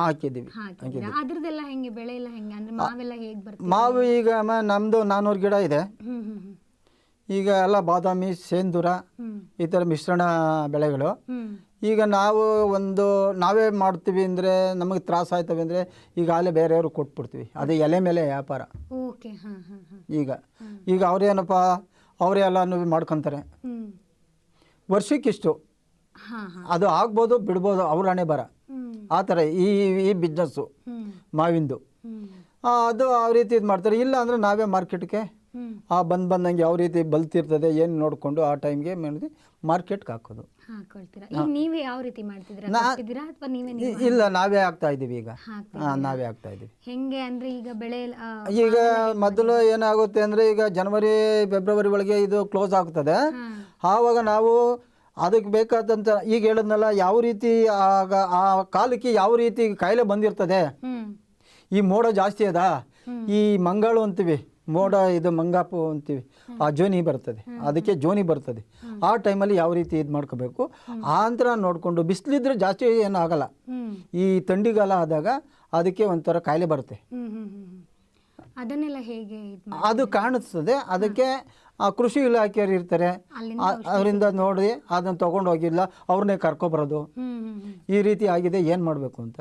ಹಾಕಿದ್ದೀವಿ. ಮಾವು ಈಗ ನಮ್ಮದು ನಾನ್ನೂರು ಗಿಡ ಇದೆ. ಈಗ ಎಲ್ಲ ಬಾದಾಮಿ ಸೇಂದೂರ ಈ ಥರ ಮಿಶ್ರಣ ಬೆಳೆಗಳು. ಈಗ ನಾವು ಒಂದು ನಾವೇ ಮಾಡ್ತೀವಿ ಅಂದರೆ ನಮಗೆ ತ್ರಾಸ ಆಯ್ತವೆ ಅಂದರೆ ಈಗಾಗಲೇ ಬೇರೆಯವರು ಕೊಟ್ಬಿಡ್ತೀವಿ. ಅದು ಎಲೆ ಮೇಲೆ ವ್ಯಾಪಾರ. ಓಕೆ ಈಗ ಈಗ ಅವ್ರೇನಪ್ಪ ಅವರೇ ಎಲ್ಲನೂ ಮಾಡ್ಕೊತಾರೆ. ವರ್ಷಕ್ಕಿಷ್ಟು. ಅದು ಆಗ್ಬೋದು ಬಿಡ್ಬೋದು ಅವ್ರ ಹಣೆ ಬರ. ಆ ಥರ ಈ ಈ ಬಿಸ್ನೆಸ್ಸು ಮಾವಿಂದು. ಅದು ಆ ರೀತಿ ಇದು ಮಾಡ್ತಾರೆ. ಇಲ್ಲ ಅಂದರೆ ನಾವೇ ಮಾರ್ಕೆಟ್ಗೆ ಆ ಬಂದು ಬಂದಂಗೆ ಯಾವ ರೀತಿ ಬಲ್ತಿರ್ತದೆ ಏನು ನೋಡಿಕೊಂಡು ಆ ಟೈಮ್ಗೆ ಮಾಡಿದ್ರೆ ಮಾರ್ಕೆಟ್ಗೆ ಹಾಕೋದು. ಹಾಕೊಳ್ತೀರಾ ಈಗ ನೀವೇ ಯಾವ ರೀತಿ ಮಾಡ್ತಿದ್ದೀರಾ? ನಾ- ಅಥವಾ ನೀವೇ ಇ- ಇಲ್ಲ ನಾವೇ ಆಗ್ತಾ ಇದ್ದೀವಿ ಈಗ? ಹಾಂ ನಾವೇ ಆಗ್ತಾ ಇದ್ದೀವಿ. ಹೆಂಗೆ ಅಂದ್ರೆ ಈಗ ಬೆಳೆ ಆ, ಈಗ ಮೊದಲು ಏನಾಗುತ್ತೆ? ಅಂದರೆ ಈಗ ಜನವರಿ ಫೆಬ್ರವರಿ ಒಳಗೆ ಇದು ಕ್ಲೋಸ್ ಆಗ್ತದೆ. ಹಾ. ಆವಾಗ ನಾವು ಅದಕ್ಕೆ ಬೇಕಾದಂಥ ಈಗ ಹೇಳಿದ್ನಲ್ಲ ಯಾವ ರೀತಿ ಆಗ ಆ ಕಾಲಕ್ಕೆ ಯಾವ ರೀತಿ ಕಾಯಿಲೆ ಬಂದಿರ್ತದೆ? ಹ್ಮ್. ಈ ಮೋಡ ಜಾಸ್ತಿ ಅದ. ಈ ಮಂಗಳು ಅಂತೀವಿ. ಮೋಡ ಇದು ಮಂಗಾಪು ಅಂತೀವಿ. ಆ ಜೋನಿ ಬರ್ತದೆ. ಅದಕ್ಕೆ ಜೋನಿ ಬರ್ತದೆ. ಆ ಟೈಮಲ್ಲಿ ಯಾವ ರೀತಿ ಇದು ಮಾಡ್ಕೋಬೇಕು? ಆ ಅಂತರ ನೋಡಿಕೊಂಡು ಬಿಸಿಲಿದ್ರೆ ಜಾಸ್ತಿ ಏನು ಆಗಲ್ಲ. ಈ ಥಂಡಿಗಾಲ ಆದಾಗ ಅದಕ್ಕೆ ಒಂಥರ ಕಾಯಿಲೆ ಬರುತ್ತೆ. ಅದನ್ನೆಲ್ಲ ಹೇಗೆ ಅದು ಕಾಣಿಸ್ತದೆ. ಅದಕ್ಕೆ ಆ ಕೃಷಿ ಇಲಾಖೆಯವರು ಇರ್ತಾರೆ. ಅವರಿಂದ ನೋಡಿ ಅದನ್ನು ತೊಗೊಂಡೋಗಿಲ್ಲ ಅವ್ರನ್ನೇ ಕರ್ಕೊಬರೋದು. ಈ ರೀತಿ ಆಗಿದೆ ಏನು ಮಾಡಬೇಕು ಅಂತ.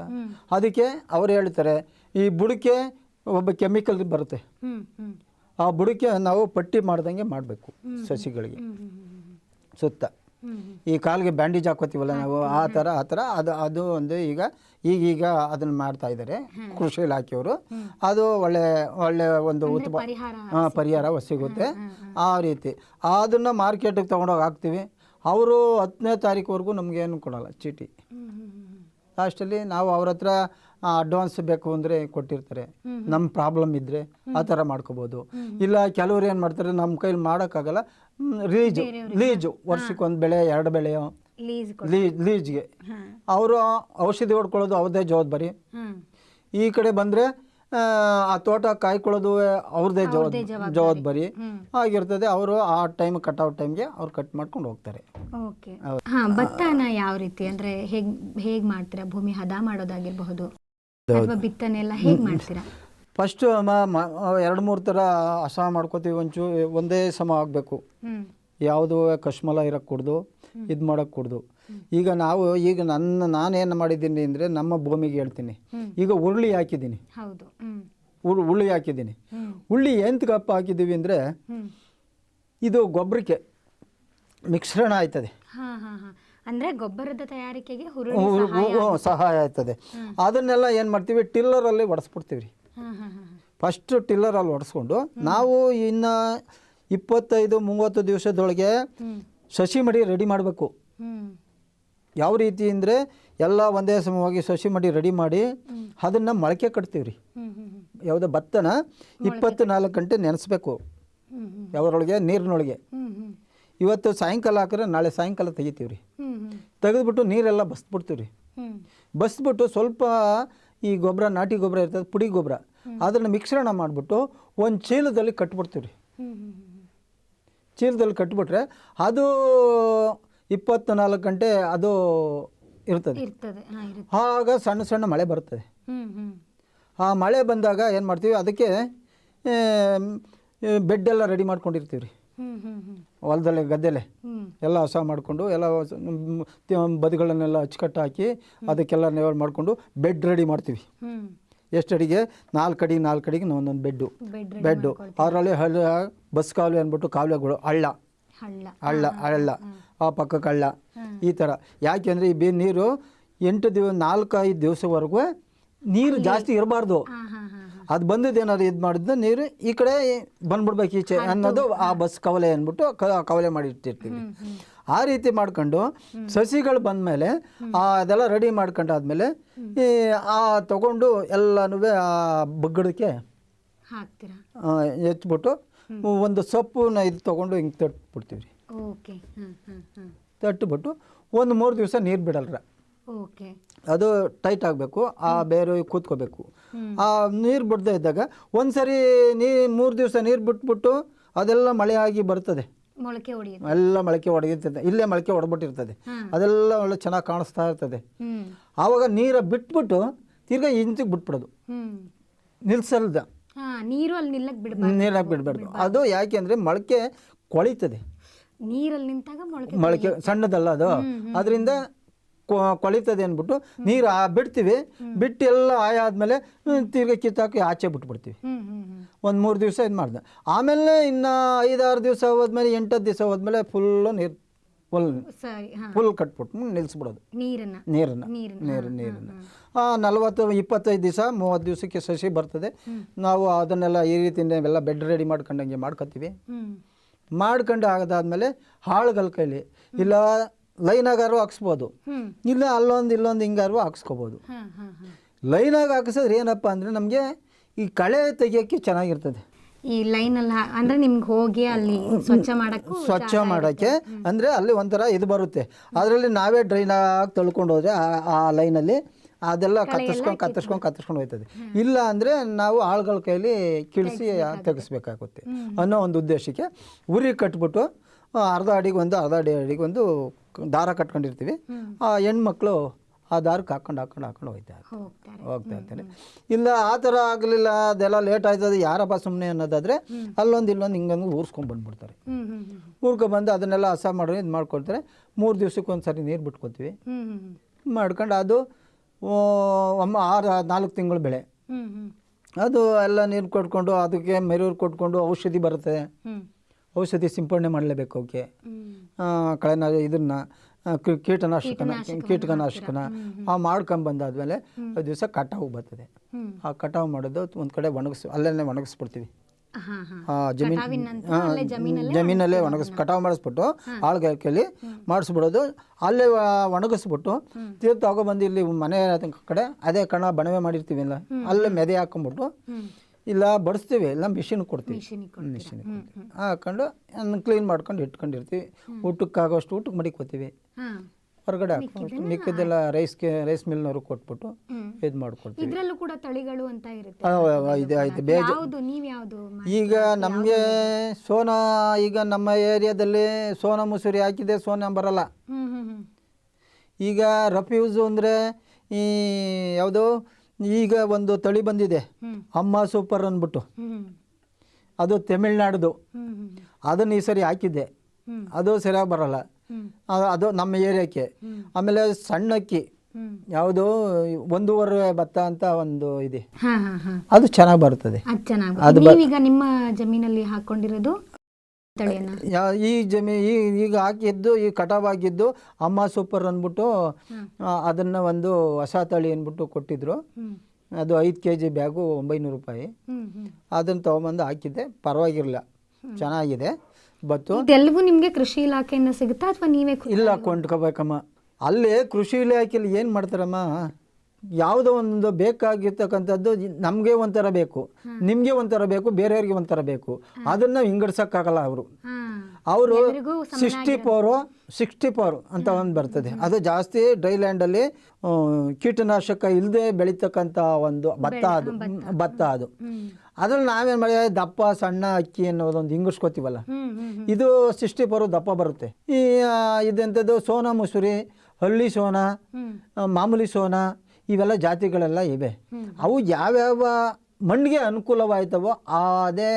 ಅದಕ್ಕೆ ಅವ್ರು ಹೇಳ್ತಾರೆ ಈ ಬುಡಕ್ಕೆ ಒಬ್ಬ ಕೆಮಿಕಲ್ ಬರುತ್ತೆ. ಆ ಬುಡಕ್ಕೆ ನಾವು ಪಟ್ಟಿ ಮಾಡ್ದಂಗೆ ಮಾಡಬೇಕು ಸಸಿಗಳಿಗೆ. ಸುತ್ತ. ಈ ಕಾಲಿಗೆ ಬ್ಯಾಂಡೇಜ್ ಹಾಕೋತೀವಲ್ಲ ನಾವು ಆ ಥರ ಆ ಥರ ಅದು ಅದು ಒಂದು ಈಗ ಈಗೀಗ ಅದನ್ನು ಮಾಡ್ತಾ ಇದ್ದಾರೆ ಕೃಷಿ ಇಲಾಖೆಯವರು. ಅದು ಒಳ್ಳೆ ಒಳ್ಳೆ ಒಂದು ಉತ್ಪ ಪರಿಹಾರ ಸಿಗುತ್ತೆ. ಆ ರೀತಿ. ಅದನ್ನು ಮಾರ್ಕೆಟಿಗೆ ತೊಗೊಂಡೋಗಿ ಹಾಕ್ತೀವಿ. ಅವರು ಹತ್ತನೇ ತಾರೀಕುವರೆಗೂ ನಮಗೇನು ಕೊಡೋಲ್ಲ ಚೀಟಿ. ಲಾಸ್ಟಲ್ಲಿ ನಾವು ಅವ್ರ ಹತ್ರ ಅಡ್ವಾನ್ಸ್ ಬೇಕು ಅಂದರೆ ಕೊಟ್ಟಿರ್ತಾರೆ. ನಮ್ಮ ಪ್ರಾಬ್ಲಮ್ ಇದ್ದರೆ ಆ ಥರ ಮಾಡ್ಕೋಬೋದು. ಇಲ್ಲ ಕೆಲವರು ಏನು ಮಾಡ್ತಾರೆ ನಮ್ಮ ಕೈಲಿ ಮಾಡೋಕ್ಕಾಗಲ್ಲ ಲೀಜು ಲೀಜು ವರ್ಷಕ್ಕೆ ಒಂದು ಬೆಳೆ ಎರಡು ಬೆಳೆಯೋ ಲೀಜ್ಗೆ ಅವರು ಔಷಧಿ ಹೊಡ್ಕೊಳ್ಳೋದು ಅವ್ರದೇ ಜವಾಬ್ದಾರಿ. ಈ ಕಡೆ ಬಂದರೆ ಆ ತೋಟ ಕಾಯ್ಕೊಳ್ಳೋದು ಅವ್ರದೇ ಜವಾಬ್ದಾರಿ ಜವಾಬ್ದಾರಿ. ಆಗಿರ್ತದೆ ಅವರು ಆ ಟೈಮ್ ಕಟ್ಔಟ್ ಟೈಮ್ಗೆ ಅವ್ರು ಕಟ್ ಮಾಡ್ಕೊಂಡು ಹೋಗ್ತಾರೆ. ಓಕೆ. ಹಾ ಭತ್ತನ ಯಾವ ರೀತಿ? ಅಂದ್ರೆ ಹೇಗ್ ಹೇಗ್ ಮಾಡ್ತೀರಾ? ಭೂಮಿ ಹದ ಮಾಡೋದಾಗಿರ್ಬಹುದು ಅಥವಾ ಬಿತ್ತನೆ ಎಲ್ಲ ಹೇಗ್ ಮಾಡ್ತೀರಾ? ಫಸ್ಟ್ ಎರಡು ಮೂರು ತರ ಹಸ ಮಾಡ್ಕೋತೀವಿ ಒಂಚೂ ಒಂದೇ ಸಮ ಆಗಬೇಕು. ಯಾವುದು ಕಶ್ಮಲ ಇರಕ್ ಕುಡ್ದು ಇದು ಮಾಡಕ್ ಕೊಡ್ದು. ಈಗ ನಾವು ಈಗ ನನ್ನ ನಾನೇನು ಮಾಡಿದ್ದೀನಿ ಅಂದರೆ ನಮ್ಮ ಭೂಮಿಗೆ ಹೇಳ್ತೀನಿ. ಈಗ ಉರುಳಿ ಹಾಕಿದ್ದೀನಿ. ಹೌದು. ಉರುಳಿ ಹಾಕಿದ್ದೀನಿ. ಉರುಳಿ ಎಂತ ಕಪ್ಪ ಹಾಕಿದ್ದೀವಿ ಅಂದರೆ ಇದು ಗೊಬ್ಬರಕ್ಕೆ ಮಿಶ್ರಣ ಆಯ್ತದೆ. ಅಂದರೆ ಗೊಬ್ಬರದ ತಯಾರಿಕೆಗೆ ಸಹಾಯ ಆಯ್ತದೆ ಅದನ್ನೆಲ್ಲ ಏನು ಮಾಡ್ತೀವಿ? ಟಿಲ್ಲರಲ್ಲಿ ಒಡಿಸ್ಬಿಡ್ತೀವಿ ರೀ ಫಸ್ಟ್ ಟಿಲ್ಲರಲ್ಲಿ ಒಡಿಸ್ಕೊಂಡು ನಾವು ಇನ್ನು ಇಪ್ಪತ್ತೈದು ಮೂವತ್ತು ದಿವಸದೊಳಗೆ ಸಸಿ ಮಡಿ ರೆಡಿ ಮಾಡಬೇಕು. ಯಾವ ರೀತಿ ಅಂದರೆ ಎಲ್ಲ ಒಂದೇ ಸಮವಾಗಿ ಸಸಿ ಮಾಡಿ ರೆಡಿ ಮಾಡಿ ಅದನ್ನು ಮೊಳಕೆ ಕಟ್ತೀವಿ ರೀ ಯಾವುದೇ ಭತ್ತನ ಇಪ್ಪತ್ತು ನಾಲ್ಕು ಗಂಟೆ ನೆನೆಸ್ಬೇಕು. ಯಾವ್ರೊಳಗೆ ನೀರಿನೊಳಗೆ. ಇವತ್ತು ಸಾಯಂಕಾಲ ಹಾಕಿದ್ರೆ ನಾಳೆ ಸಾಯಂಕಾಲ ತೆಗಿತೀವಿ ರೀ ತೆಗೆದುಬಿಟ್ಟು ನೀರೆಲ್ಲ ಬಸ್ಬಿಡ್ತೀವಿ ರೀ ಬಸ್ಬಿಟ್ಟು ಸ್ವಲ್ಪ ಈ ಗೊಬ್ಬರ ನಾಟಿ ಗೊಬ್ಬರ ಇರ್ತದೆ ಪುಡಿ ಗೊಬ್ಬರ ಅದನ್ನು ಮಿಶ್ರಣ ಮಾಡಿಬಿಟ್ಟು ಒಂದು ಚೀಲದಲ್ಲಿ ಕಟ್ಬಿಡ್ತೀವಿ ರೀ ಚೀಲದಲ್ಲಿ ಕಟ್ಬಿಟ್ರೆ ಅದು ಇಪ್ಪತ್ತು ನಾಲ್ಕು ಗಂಟೆ ಅದು ಇರ್ತದೆ. ಇರ್ತದೆ. ಹಾ ಇರುತ್ತೆ ಆಗ ಸಣ್ಣ ಸಣ್ಣ ಮಳೆ ಬರ್ತದೆ. ಹ್ಮ್ ಹ್ಮ್. ಆ ಮಳೆ ಬಂದಾಗ ಏನು ಮಾಡ್ತೀವಿ? ಅದಕ್ಕೆ ಬೆಡ್ ಎಲ್ಲ ರೆಡಿ ಮಾಡ್ಕೊಂಡಿರ್ತೀವಿ ರೀ ಹ್ಮ್ ಹ್ಮ್ ಹ್ಮ್. ಹೊಲದಲ್ಲೇ ಗದ್ದೆಲೆ. ಹ್ಮ್. ಎಲ್ಲ ಹೊಸ ಮಾಡಿಕೊಂಡು ಎಲ್ಲ ಬದಿಗಳನ್ನೆಲ್ಲ ಮ್, ತ- ಬದುಗಳನ್ನೆಲ್ಲ ಅಚ್ಚುಕಟ್ಟು ಹಾಕಿ ಅದಕ್ಕೆಲ್ಲ ನೆವಲ್ ಮಾಡಿಕೊಂಡು ಬೆಡ್ ರೆಡಿ ಮಾಡ್ತೀವಿ. ಹ್ಮ್. ಎಷ್ಟು ಅಡಿಗೆ? ನಾಲ್ಕು ಅಡಿ ನಾಲ್ಕು ಅಡಿಗೆ ಒಂದೊಂದು ಬೆಡ್ಡು. Bed bed. ಅದರಲ್ಲಿ ಹಳ್ಳ ಬಸ್ ಕಾಲುವೆ ಅಂದ್ಬಿಟ್ಟು ಕಾಲುವೆಗಳು ಹಳ್ಳ. ಹಳ್ಳ. ಹಳ್ಳ ಆ ಪಕ್ಕ ಕಳ್ಳ. ಈ ಥರ ಯಾಕೆಂದರೆ ಈ ಬೇ ನೀರು ಎಂಟು ದಿವ ನಾಲ್ಕೈದು ದಿವಸವರೆಗೂ ನೀರು ಜಾಸ್ತಿ ಇರಬಾರ್ದು. ಅದು ಬಂದದ್ದು ಏನಾದ್ರು ಇದು ಮಾಡಿದ್ದು ನೀರು ಈ ಕಡೆ ಬಂದ್ಬಿಡ್ಬೇಕು ಈಚೆ ಅನ್ನೋದು ಆ ಬಸ್ ಕವಲೆ ಅಂದ್ಬಿಟ್ಟು ಕ- ಕವಲೆ ಮಾಡಿ ಇಟ್ಟಿರ್ತೀವಿ. ಆ ರೀತಿ ಮಾಡ್ಕೊಂಡು ಸಸಿಗಳು ಬಂದಮೇಲೆ ಅದೆಲ್ಲ ರೆಡಿ ಮಾಡ್ಕೊಂಡಾದ್ಮೇಲೆ ಈ ಆ ತಗೊಂಡು ಎಲ್ಲನೂ ಆ ಬಗ್ಗಡಕ್ಕೆ ಹಚ್ಬಿಟ್ಟು ಎತ್ಬಿಟ್ಟು ಒಂದು ಸೊಪ್ಪನ್ನ ಇದು ತೊಗೊಂಡು ಹಿಂಗೆ ತಟ್ಬಿಡ್ತೀವಿ ರೀ ಓಕೆ ತಟ್ಟುಬಿಟ್ಟು ಒಂದು ಮೂರು ದಿವಸ ನೀರು ಬಿಡಲ್ರ. ಓಕೆ. ಅದು ಟೈಟ್ ಆಗಬೇಕು ಆ ಬೇರೆ ಕೂತ್ಕೋಬೇಕು. ಆ ನೀರು ಬಿಡದೇ ಇದ್ದಾಗ ಒಂದ್ಸರಿ ನೀ ಮೂರು ದಿವಸ ನೀರು ಬಿಟ್ಬಿಟ್ಟು ಅದೆಲ್ಲ ಮಳೆ ಆಗಿ ಬರ್ತದೆ. ಮೊಳಕೆ ಎಲ್ಲ ಮೊಳಕೆ ಒಡಗಿರ್ತದೆ ಇಲ್ಲೇ ಮೊಳಕೆ ಒಡೆಬಿಟ್ಟಿರ್ತದೆ. ಅದೆಲ್ಲ ಒಳ್ಳೆ ಚೆನ್ನಾಗಿ ಕಾಣಿಸ್ತಾ ಇರ್ತದೆ. ಆವಾಗ ನೀರ ಬಿಟ್ಬಿಟ್ಟು ತಿರ್ಗಾ ಇಂಚಿಗೆ ಬಿಟ್ಬಿಡೋದು. ನಿಲ್ಸಲ್ದ. ನೀರು ಅಲ್ಲಿ ನಿಲ್ಲಕ್ ಬಿಡಬಾರ್ದು. ನೀರಾಗಿ ಬಿಡಬಾರ್ದು. ಅದು ಯಾಕೆ ಅಂದರೆ ಮೊಳಕೆ ಕೊಳಿತದೆ. ನೀರಲ್ಲಿ ನಿಂತಾಗ ಮೊಳಕೆ ಮೊಳಕೆ ಸಣ್ಣದಲ್ಲ ಅದು. ಅದರಿಂದ ಕೊಳಿತದೆ ಅಂದ್ಬಿಟ್ಟು ನೀರು ಬಿಡ್ತೀವಿ. ಬಿಟ್ಟು ಎಲ್ಲ ಆಯ ಆದಮೇಲೆ ತಿರ್ಗಿ ಕಿತ್ತಾಕಿ ಆಚೆ ಬಿಟ್ಬಿಡ್ತೀವಿ. ಒಂದು ಮೂರು ದಿವಸ ಇದು ಮಾಡಿದೆ ಆಮೇಲೆ ಇನ್ನು ಐದಾರು ದಿವಸ ಹೋದ್ಮೇಲೆ ಎಂಟತ್ತು ದಿವಸ ಹೋದ್ಮೇಲೆ ಫುಲ್ಲು ನೀರು ಫುಲ್ ಫುಲ್ ಕಟ್ಬಿಟ್ಟು ನಿಲ್ಲಿಸ್ಬಿಡೋದು ನೀರನ್ನ? ನೀರನ್ನು. ನೀರನ್ನ, ನೀರು ನೀರನ್ನು. ನಲವತ್ತು ಇಪ್ಪತ್ತೈದು ದಿವಸ ಮೂವತ್ತು ದಿವಸಕ್ಕೆ ಸಸಿ ಬರ್ತದೆ. ನಾವು ಅದನ್ನೆಲ್ಲ ಈ ರೀತಿ ಎಲ್ಲ ಬೆಡ್ ರೆಡಿ ಮಾಡ್ಕೊಂಡಂಗೆ ಮಾಡ್ಕೊತೀವಿ. ಮಾಡ್ಕೊಂಡು ಆಗದಾದ್ಮೇಲೆ ಹಾಳುಗಳ ಕೈಲಿ ಇಲ್ಲ ಲೈನಾಗಾರು ಹಾಕ್ಸ್ಬೋದು. ಇಲ್ಲ ಅಲ್ಲೊಂದು ಇಲ್ಲೊಂದು ಹಿಂಗಾರು ಹಾಕ್ಸ್ಕೋಬೋದು. ಲೈನಾಗಿ ಹಾಕಿಸಿದ್ರೆ ಏನಪ್ಪ ಅಂದರೆ ನಮಗೆ ಈ ಕಳೆ ತೆಗಿಯೋಕ್ಕೆ ಚೆನ್ನಾಗಿರ್ತದೆ. ಈ ಲೈನ್ ಅಲ್ಲಿ ಅಂದ್ರೆ ನಿಮ್ಗೆ ಹೋಗಿ ಅಲ್ಲಿ ಸ್ವಚ್ಛ ಮಾಡಕ್ಕೆ ಸ್ವಚ್ಛ ಮಾಡೋಕ್ಕೆ ಅಂದರೆ ಅಲ್ಲಿ ಒಂಥರ ಇದು ಬರುತ್ತೆ. ಅದರಲ್ಲಿ ನಾವೇ ಡ್ರೈನ್ ಆಗಿ ತಳ್ಕೊಂಡು ಹೋದರೆ ಆ- ಲೈನ್ ಲೈನಲ್ಲಿ ಅದೆಲ್ಲ ಕತ್ತರಿಸ್ಕೊಂಡು ಕತ್ತರಿಸ್ಕೊಂಡು ಕತ್ತರಿಸ್ಕೊಂಡು ಹೋಯ್ತದೆ. ಇಲ್ಲ ಅಂದರೆ ನಾವು ಆಳುಗಳ ಕೈಲಿ ಕಿಳಿಸಿ ತೆಗೆಸ್ಬೇಕಾಗುತ್ತೆ. ಅನ್ನೋ ಒಂದು ಉದ್ದೇಶಕ್ಕೆ ಉರಿ ಕಟ್ಬಿಟ್ಟು ಅರ್ಧ ಅಡಿಗೆ ಒಂದು ಅರ್ಧ ಅಡಿ ಅಡಿಗೆ ಒಂದು ದಾರ ಕಟ್ಕೊಂಡಿರ್ತೀವಿ. ಆ ಹೆಣ್ಮಕ್ಳು ಆ ದಾರಕ್ಕೆ ಹಾಕೊಂಡು ಹಾಕೊಂಡು ಹಾಕೊಂಡು ಹೋಗ್ತಾ ಹೋಗ್ತಾ ಇರ್ತಾನೆ ಇಲ್ಲ ಆ ಥರ ಆಗಲಿಲ್ಲ ಅದೆಲ್ಲ ಲೇಟ್ ಆಯ್ತದೆ ಯಾರಪ್ಪ ಸುಮ್ಮನೆ ಅನ್ನೋದಾದರೆ ಅಲ್ಲೊಂದು ಇಲ್ಲೊಂದು ಹಿಂಗಂದು ಊರ್ಸ್ಕೊಂಡು ಬಂದ್ಬಿಡ್ತಾರೆ. ಊರ್ಕೊಂಡು ಬಂದು ಹ್ಮ್ ಊರ್ಕೊಬಂದು ಅದನ್ನೆಲ್ಲ ಹಸ ಮಾಡಿ ಇದು ಮಾಡ್ಕೊಳ್ತಾರೆ. ಮೂರು ದಿವ್ಸಕ್ಕೆ ಒಂದು ಸರಿ ನೀರು ಬಿಟ್ಕೊತೀವಿ. ಮಾಡ್ಕೊಂಡು ಅದು ಒಮ್ಮ ಆರು ನಾಲ್ಕು ತಿಂಗಳು ಬೆಳೆ. ಅದು ಎಲ್ಲ ನೀರು ಕೊಟ್ಕೊಂಡು ಅದಕ್ಕೆ ಮೆರೂರು ಕೊಟ್ಕೊಂಡು ಔಷಧಿ ಬರುತ್ತೆ. ಔಷಧಿ ಸಿಂಪಡಣೆ ಮಾಡಲೇಬೇಕು ಅವಕ್ಕೆ ಕಳೆನ ಇದನ್ನು. ಕೀಟನಾಶಕನ ಕೀಟನಾಶಕನ ಆ ಮಾಡ್ಕೊಂಡು ಬಂದಾದ್ಮೇಲೆ ದಿವಸ ಕಟಾವು ಬರ್ತದೆ. ಆ ಕಟಾವು ಮಾಡೋದು ಒಂದು ಕಡೆ ಒಣಗಿಸ್ ಅಲ್ಲೇ ಒಣಗಿಸ್ಬಿಡ್ತೀವಿ. ಹಾ ಹಾ. ಆ ಜಮೀನ್ ಹಾ, ಅಲ್ಲೇ ಜಮೀನಲ್ಲೇ ಒಣಗಿಸ್ ಕಟಾವು ಮಾಡಿಸ್ಬಿಟ್ಟು ಆಳ್ಗಾಕಲ್ಲಿ ಮಾಡಿಸ್ಬಿಡೋದು ಅಲ್ಲೇ ವ- ಒಣಗಿಸ್ಬಿಟ್ಟು ತೀರ್ಥ ತಗೊಬಂದು ಇಲ್ಲಿ ಮನೆ ಕಡೆ ಅದೇ ಕಣ ಬಣವೆ ಮಾಡಿರ್ತೀವಿ ಅಲ್ಲ ಅಲ್ಲೇ ಮೆದೆ ಹಾಕೊಂಡ್ಬಿಟ್ಟು ಹ್ಮ್. ಇಲ್ಲ ಬಡಿಸ್ತೀವಿ ಇಲ್ಲ ಮಿಷಿನ್ ಕೊಡ್ತೀವಿ. ಮಿಷಿನ್ ಹಾಕೊಂಡು ಕ್ಲೀನ್ ಮಾಡ್ಕೊಂಡು ಇಟ್ಕೊಂಡಿರ್ತೀವಿ. ಊಟಕ್ಕೆ ಆಗೋಷ್ಟು ಊಟಕ್ಕೆ ಮಡಿಕೋತೀವಿ. ಹೊರಗಡೆ ಹಾಕೊಂಡು ಮಿಕ್ಕಿದ್ದೆಲ್ಲ ರೈಸ್ಗೆ ರೈಸ್ ಮಿಲ್ನವ್ರಿಗೆ ಕೊಟ್ಬಿಟ್ಟು ಇದು ಮಾಡ್ಕೊಡ್ತೀವಿ. ಇದರಲ್ಲೂ ಕೂಡ ತಳಿಗಳು ಅಂತ ಇರುತ್ತೆ. ಇದೆ ಆಯ್ತು ಬೇಜ ಯಾವುದು ನೀವ್ ಯಾವ್ದು ಈಗ ನಮಗೆ ಸೋನಾ ಈಗ ನಮ್ಮ ಏರಿಯಾದಲ್ಲಿ ಸೋನಾ ಮುಸುರಿ ಹಾಕಿದೆ ಸೋನಾ ಬರಲ್ಲ. ಈಗ ರಫ್ಯೂಸು ಅಂದರೆ ಈ ಯಾವುದೋ? ಈಗ ಒಂದು ತಳಿ ಬಂದಿದೆ. ಅಮ್ಮ ಸೂಪರ್ ಅಂದ್ಬಿಟ್ಟು. ಅದು ತಮಿಳ್ನಾಡ್ದು. ಅದನ್ನು ಈ ಸರಿ ಹಾಕಿದ್ದೆ. ಅದು ಸರಿಯಾಗಿ ಬರಲ್ಲ. ಅದು- ನಮ್ಮ ಏರಿಯಾಕ್ಕೆ. ಆಮೇಲೆ ಸಣ್ಣ ಅಕ್ಕಿ ಹ್ಮ್. ಯಾವುದು ಒಂದೂವರೆ ಭತ್ತ ಅಂತ ಒಂದು ಇದೆ. ಅದು ಚೆನ್ನಾಗಿ ಬರ್ತದೆ. ಅದು ಚೆನ್ನಾಗಿ ನೀವೀಗ ನಿಮ್ಮ ಜಮೀನಲ್ಲಿ ಹಾಕೊಂಡಿರೋದು? ಈ ಜಮೀ ಈ ಈಗ ಹಾಕಿದ್ದು ಈ ಕಟಾವ್ ಆಗಿದ್ದು ಅಮ್ಮ ಸೂಪರ್ ಅಂದ್ಬಿಟ್ಟು ಅದನ್ನ ಒಂದು ಹೊಸ ತಳಿ ಅಂದ್ಬಿಟ್ಟು ಕೊಟ್ಟಿದ್ರು. ಅದು ಐದು ಕೆ ಜಿ ಬ್ಯಾಗು ಒಂಬೈನೂರು ರೂಪಾಯಿ. ಅದನ್ನ ತಗೊಂಬಂದು ಹಾಕಿದ್ದೆ. ಪರವಾಗಿರಲಿಲ್ಲ ಚೆನ್ನಾಗಿದೆ. ಬತ್ತು. ಇದೆಲ್ಲವೂ ನಿಮಗೆ ಕೃಷಿ ಇಲಾಖೆಯಿಂದ ಸಿಗುತ್ತಾ ಅಥವಾ ನೀವೇ ಇಲ್ಲ ಕೊಂಡ್ಕೋಬೇಕಮ್ಮ. ಅಲ್ಲೇ ಕೃಷಿ ಇಲಾಖೆಯಲ್ಲಿ ಏನು ಮಾಡ್ತಾರಮ್ಮ? ಯಾವುದೋ ಒಂದು ಬೇಕಾಗಿರ್ತಕ್ಕಂಥದ್ದು ನಮಗೆ ಒಂಥರ ಬೇಕು. ನಿಮಗೆ ಒಂಥರ ಬೇಕು ಬೇರೆಯವ್ರಿಗೆ ಒಂಥರ ಬೇಕು. ಅದನ್ನು ವಿಂಗಡಿಸೋಕ್ಕಾಗಲ್ಲ ಅವರು. ಅವರು ಸಿಕ್ಸ್ಟಿ ಫೋರು ಸಿಕ್ಸ್ಟಿ ಫೋರ್ ಅಂತ ಒಂದು ಬರ್ತದೆ. ಅದು ಜಾಸ್ತಿ ಡ್ರೈ ಲ್ಯಾಂಡಲ್ಲಿ ಕೀಟನಾಶಕ ಇಲ್ಲದೆ ಬೆಳೀತಕ್ಕಂಥ ಒಂದು ಭತ್ತ ಅದು. ಭತ್ತ. ಅದು. ಅದ್ರಲ್ಲಿ ನಾವೇನು ಮಾಡಿ ದಪ್ಪ ಸಣ್ಣ ಅಕ್ಕಿ ಅನ್ನೋದೊಂದು ಹಿಂಗಿಸ್ಕೋತೀವಲ್ಲ ಇದು ಸಿಕ್ಸ್ಟಿ ಫೋರು ದಪ್ಪ ಬರುತ್ತೆ. ಈ ಇದೆಂಥದ್ದು ಸೋನಾ ಮುಸುರಿ ಹಳ್ಳಿ ಸೋನಾ ಮಾಮೂಲಿ ಸೋನಾ ಇವೆಲ್ಲ ಜಾತಿಗಳೆಲ್ಲ ಇವೆ. ಅವು ಯಾವ್ಯಾವ ಮಣ್ಣಿಗೆ ಅನುಕೂಲವಾಯ್ತವೋ ಅದೇ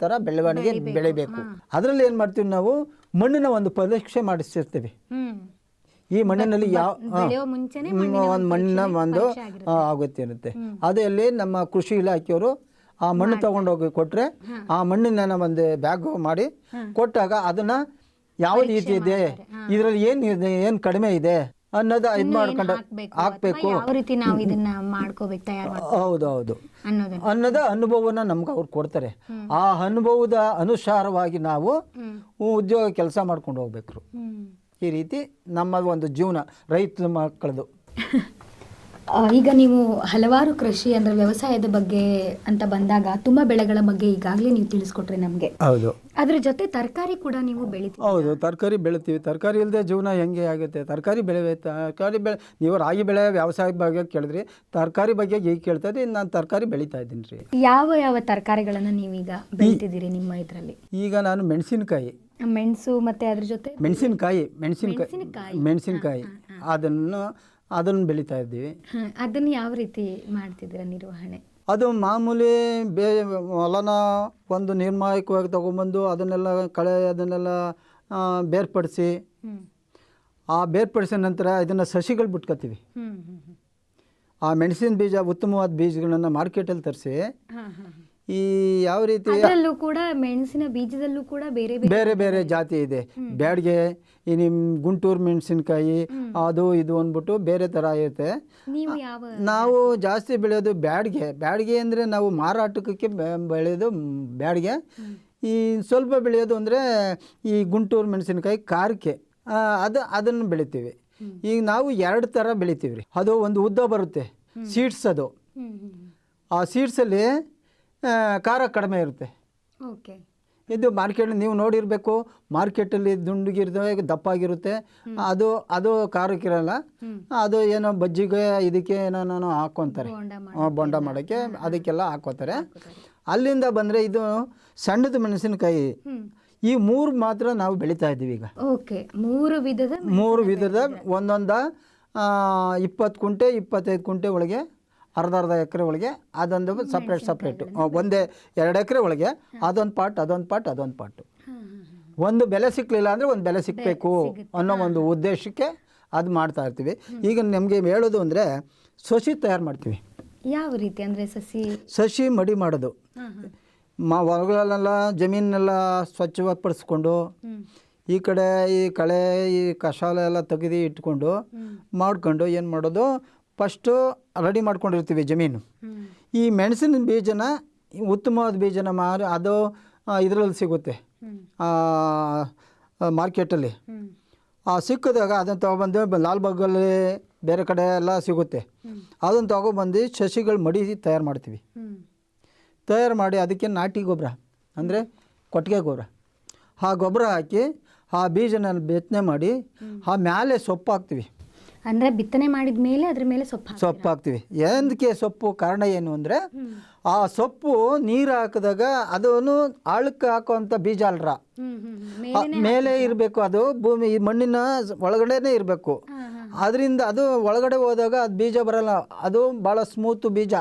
ಥರ ಬೆಳವಣಿಗೆ ಬೆಳಿಬೇಕು. ಅದರಲ್ಲಿ ಏನು ಮಾಡ್ತೀವಿ ನಾವು? ಮಣ್ಣಿನ ಒಂದು ಪರೀಕ್ಷೆ ಮಾಡಿಸಿರ್ತೀವಿ. ಈ ಮಣ್ಣಿನಲ್ಲಿ ಯಾವ ಒಂದು ಮಣ್ಣಿನ ಒಂದು ಆಗುತ್ತೆ ಇರುತ್ತೆ ಅದಲ್ಲಿ ನಮ್ಮ ಕೃಷಿ ಇಲಾಖೆಯವರು ಆ ಮಣ್ಣು ತಗೊಂಡೋಗಿ ಕೊಟ್ಟರೆ ಆ ಮಣ್ಣಿನ ಒಂದು ಬ್ಯಾಗ್ ಮಾಡಿ ಕೊಟ್ಟಾಗ ಅದನ್ನ ಯಾವ ರೀತಿ ಇದೆ? ಇದರಲ್ಲಿ ಏನು ಇದೆ? ಏನು ಕಡಿಮೆ ಇದೆ? ಅನ್ನೋದು ಇದು ಮಾಡ್ಕೊಂಡು ಹಾಕ್ಬೇಕು ಯಾವ ರೀತಿ ನಾವು ಇದನ್ನ ಮಾಡ್ಕೋಬೇಕು ತಯಾರು ಮಾಡ್ ಹೌದು ಹೌದು ಅನ್ನೋದನ್ನ. ಅನ್ನೋದ ಅನುಭವನ ನಮ್ಗೆ ಅವ್ರು ಕೊಡ್ತಾರೆ. ಆ ಅನುಭವದ ಅನುಸಾರವಾಗಿ ನಾವು ಉದ್ಯೋಗ ಕೆಲಸ ಮಾಡ್ಕೊಂಡು ಹೋಗ್ಬೇಕು ಈ ರೀತಿ ನಮ್ಮ ಒಂದು ಜೀವನ ರೈತ ಮಕ್ಕಳದು. ಈಗ ನೀವು ಹಲವಾರು ಕೃಷಿ ಅಂದ್ರೆ ವ್ಯವಸಾಯದ ಬಗ್ಗೆ ಅಂತ ಬಂದಾಗ ತುಂಬಾ ಬೆಳೆಗಳ ಬಗ್ಗೆ ಈಗಾಗಲೇ ನೀವು ತಿಳಿಸ್ಕೊಟ್ರಿ ನಮಗೆ. ಹೌದು. ಅದ್ರ ಜೊತೆ ತರಕಾರಿ ಕೂಡ ನೀವು ಬೆಳಿತೀವಿ ಹೌದು ತರಕಾರಿ ಬೆಳಿತೀವಿ. ತರಕಾರಿ ಇಲ್ಲದೆ ಜೀವನ ಹೆಂಗೆ ಆಗುತ್ತೆ? ತರಕಾರಿ ಬೆಳೆ ತರಕಾರಿ ಬೆಳೆ ನೀವು ರಾಗಿ ಬೆಳೆ ವ್ಯವಸಾಯ ಬಗ್ಗೆ ಕೇಳಿದ್ರಿ ತರಕಾರಿ ಬಗ್ಗೆ ಈಗ ಕೇಳ್ತಾ ಇದ್ದೀನಿ ನಾನು ತರಕಾರಿ ಬೆಳಿತಾ ಇದ್ದೀನಿ ರೀ. ಯಾವ ಯಾವ ತರಕಾರಿಗಳನ್ನ ನೀವೀಗ ಬೆಳಿತಿದ್ದೀರಿ ನಿಮ್ಮ ಇದರಲ್ಲಿ? ಈಗ ನಾನು ಮೆಣಸಿನಕಾಯಿ. ಮೆಣಸು ಮತ್ತೆ ಅದ್ರ ಜೊತೆ? ಮೆಣಸಿನಕಾಯಿ ಮೆಣಸಿನಕಾಯಿ ಮೆಣಸಿನಕಾಯಿ. ಮೆಣಸಿನಕಾಯಿ. ಅದನ್ನು ಅದನ್ನು ಬೆಳೀತಾ ಇದ್ದೀವಿ. ಅದನ್ನು ಯಾವ ರೀತಿ ಮಾಡ್ತಿದ್ದೀರಾ ನಿರ್ವಹಣೆ? ಅದು ಮಾಮೂಲಿ ಬೇ ಹೊಲನ ಒಂದು ನಿರ್ಮಾಯಕವಾಗಿ ತಗೊಂಬಂದು ಅದನ್ನೆಲ್ಲ ಕಳೆ ಅದನ್ನೆಲ್ಲ ಬೇರ್ಪಡಿಸಿ ಆ ಬೇರ್ಪಡಿಸಿದ ನಂತರ ಇದನ್ನು ಸಸಿಗಳು ಬಿಟ್ಕೋತೀವಿ. ಆ ಮೆಣಸಿನ ಬೀಜ ಉತ್ತಮವಾದ ಬೀಜಗಳನ್ನು ಮಾರ್ಕೆಟಲ್ಲಿ ತರಿಸಿ. ಈ ಯಾವ ರೀತಿ ಅದರಲ್ಲೂ ಕೂಡ ಮೆಣಸಿನ ಬೀಜದಲ್ಲೂ ಕೂಡ ಬೇರೆ ಬೇರೆ ಬೇರೆ ಜಾತಿ ಇದೆ. ಬ್ಯಾಡ್ಗೆ ಈ ನಿಮ್ಮ ಗುಂಟೂರು ಮೆಣಸಿನಕಾಯಿ ಅದು ಇದು ಅಂದ್ಬಿಟ್ಟು ಬೇರೆ ಥರ ಇರುತ್ತೆ. ನೀವು ಜಾಸ್ತಿ ಬೆಳೆಯೋದು ಬ್ಯಾಡ್ಗೆ. ಬ್ಯಾಡ್ಗೆ ಅಂದರೆ ನಾವು ಮಾರಾಟಕ್ಕೆ ಬೆಳೆಯೋದು ಬ್ಯಾಡ್ಗೆ. ಈ ಸ್ವಲ್ಪ ಬೆಳೆಯೋದು ಅಂದರೆ ಈ ಗುಂಟೂರು ಮೆಣಸಿನಕಾಯಿ ಕಾರ್ಕೆ ಅದು ಅದನ್ನು ಬೆಳಿತೀವಿ. ಈಗ ನಾವು ಎರಡು ಥರ ಬೆಳಿತೀವಿ ರೀ ಅದು ಒಂದು ಉದ್ದ ಬರುತ್ತೆ. ಸೀಡ್ಸ್ ಅದು. ಆ ಸೀಡ್ಸಲ್ಲಿ ಖಾರ ಕಡಿಮೆ ಇರುತ್ತೆ. ಓಕೆ. ಇದು ಮಾರ್ಕೆಟ್ ನೀವು ನೋಡಿರಬೇಕು ಮಾರ್ಕೆಟಲ್ಲಿ ದುಂಡಗಿರ್ತವೆ ದಪ್ಪಾಗಿರುತ್ತೆ. ಅದು ಅದು ಖಾರಕ್ಕಿರಲ್ಲ. ಅದು ಏನೋ ಬಜ್ಜಿಗೆ ಇದಕ್ಕೆ ಏನೋ ನಾನು ಹಾಕ್ಕೊತಾರೆ. ಬೋಂಡ ಮಾಡೋಕ್ಕೆ. ಅದಕ್ಕೆಲ್ಲ ಹಾಕೋತಾರೆ ಅಲ್ಲಿಂದ ಬಂದರೆ ಇದು ಸಣ್ಣದ ಮೆಣಸಿನಕಾಯಿ. ಈ ಮೂರು ಮಾತ್ರ ನಾವು ಬೆಳೀತಾ ಇದ್ದೀವಿ ಈಗ. ಓಕೆ. ಮೂರು ವಿಧದ ಮೂರು ವಿಧದ ಒಂದೊಂದ ಇಪ್ಪತ್ತು ಕುಂಟೆ ಇಪ್ಪತ್ತೈದು ಕುಂಟೆ ಒಳಗೆ ಅರ್ಧ ಅರ್ಧ ಎಕರೆ ಒಳಗೆ ಅದೊಂದು ಸಪ್ರೇಟ್ ಸಪ್ರೇಟು ಒಂದೇ ಎರಡು ಎಕರೆ ಒಳಗೆ ಅದೊಂದು ಪಾಟ್ ಅದೊಂದು ಪಾಟ್ ಅದೊಂದು ಪಾಟು. ಒಂದು ಬೆಲೆ ಸಿಕ್ಕಲಿಲ್ಲ ಅಂದರೆ ಒಂದು ಬೆಲೆ ಸಿಕ್ಕಬೇಕು ಅನ್ನೋ ಒಂದು ಉದ್ದೇಶಕ್ಕೆ ಅದು ಮಾಡ್ತಾ ಇರ್ತೀವಿ. ಈಗ ನಮಗೆ ಹೇಳೋದು ಅಂದರೆ ಸಸಿ ತಯಾರು ಮಾಡ್ತೀವಿ. ಯಾವ ರೀತಿ ಅಂದರೆ ಸಸಿ? ಸಸಿ ಮಡಿ ಮಾಡೋದು. ಮಾ ಹೊಲಗಳಲ್ಲೆಲ್ಲ ಜಮೀನೆಲ್ಲ ಸ್ವಚ್ಛಪಡಿಸ್ಕೊಂಡು ಈ ಕಡೆ ಈ ಕಳೆ ಈ ಕಷಾಲ ಎಲ್ಲ ತೆಗೆದು ಇಟ್ಕೊಂಡು ಮಾಡ್ಕೊಂಡು ಏನು ಮಾಡೋದು? ಫಸ್ಟು ರೆಡಿ ಮಾಡ್ಕೊಂಡಿರ್ತೀವಿ ಜಮೀನು. ಈ ಮೆಣಸಿನ ಬೀಜನ ಉತ್ತಮವಾದ ಬೀಜನ ಮಾರಿ ಅದು ಇದರಲ್ಲಿ ಸಿಗುತ್ತೆ. ಮಾರ್ಕೆಟಲ್ಲಿ. ಸಿಕ್ಕಿದಾಗ ಅದನ್ನು ತೊಗೊಬಂದು ಲಾಲ್ ಲಾಲ್ಬಾಗಲ್ಲಿ ಬೇರೆ ಕಡೆ ಎಲ್ಲ ಸಿಗುತ್ತೆ. ಅದನ್ನು ತೊಗೊಬಂದು ಸಸಿಗಳು ಮಡಿ ತಯಾರು ಮಾಡ್ತೀವಿ. ತಯಾರು ಮಾಡಿ ಅದಕ್ಕೆ ನಾಟಿ ಗೊಬ್ಬರ, ಅಂದರೆ ಕೊಟ್ಟಿಗೆ ಗೊಬ್ಬರ. ಆ ಗೊಬ್ಬರ ಹಾಕಿ ಆ ಬೀಜನ ಬಿತ್ತನೆ ಮಾಡಿ, ಆ ಮೇಲೆ ಸೊಪ್ಪು ಹಾಕ್ತೀವಿ. ಅಂದ್ರೆ ಬಿತ್ತನೆ ಮಾಡಿದ ಮೇಲೆ ಅದ್ರ ಮೇಲೆ ಸೊಪ್ಪು? ಸೊಪ್ಪು ಹಾಕ್ತೀವಿ. ಎಂದಕ್ಕೆ ಸೊಪ್ಪು ಕಾರಣ ಏನು ಅಂದರೆ ಆ ಸೊಪ್ಪು ನೀರು ಹಾಕಿದಾಗ ಅದನ್ನು ಆಳಕ್ಕೆ ಹಾಕುವಂಥ ಬೀಜ ಅಲ್ರ ಮೇಲೆ ಇರಬೇಕು ಅದು ಭೂಮಿ ಮಣ್ಣಿನ ಒಳಗಡೆನೇ ಇರಬೇಕು. ಅದರಿಂದ ಅದು ಒಳಗಡೆ ಹೋದಾಗ ಅದು ಬೀಜ ಬರಲ್ಲ. ಅದು ಭಾಳ ಸ್ಮೂತ್ ಬೀಜ.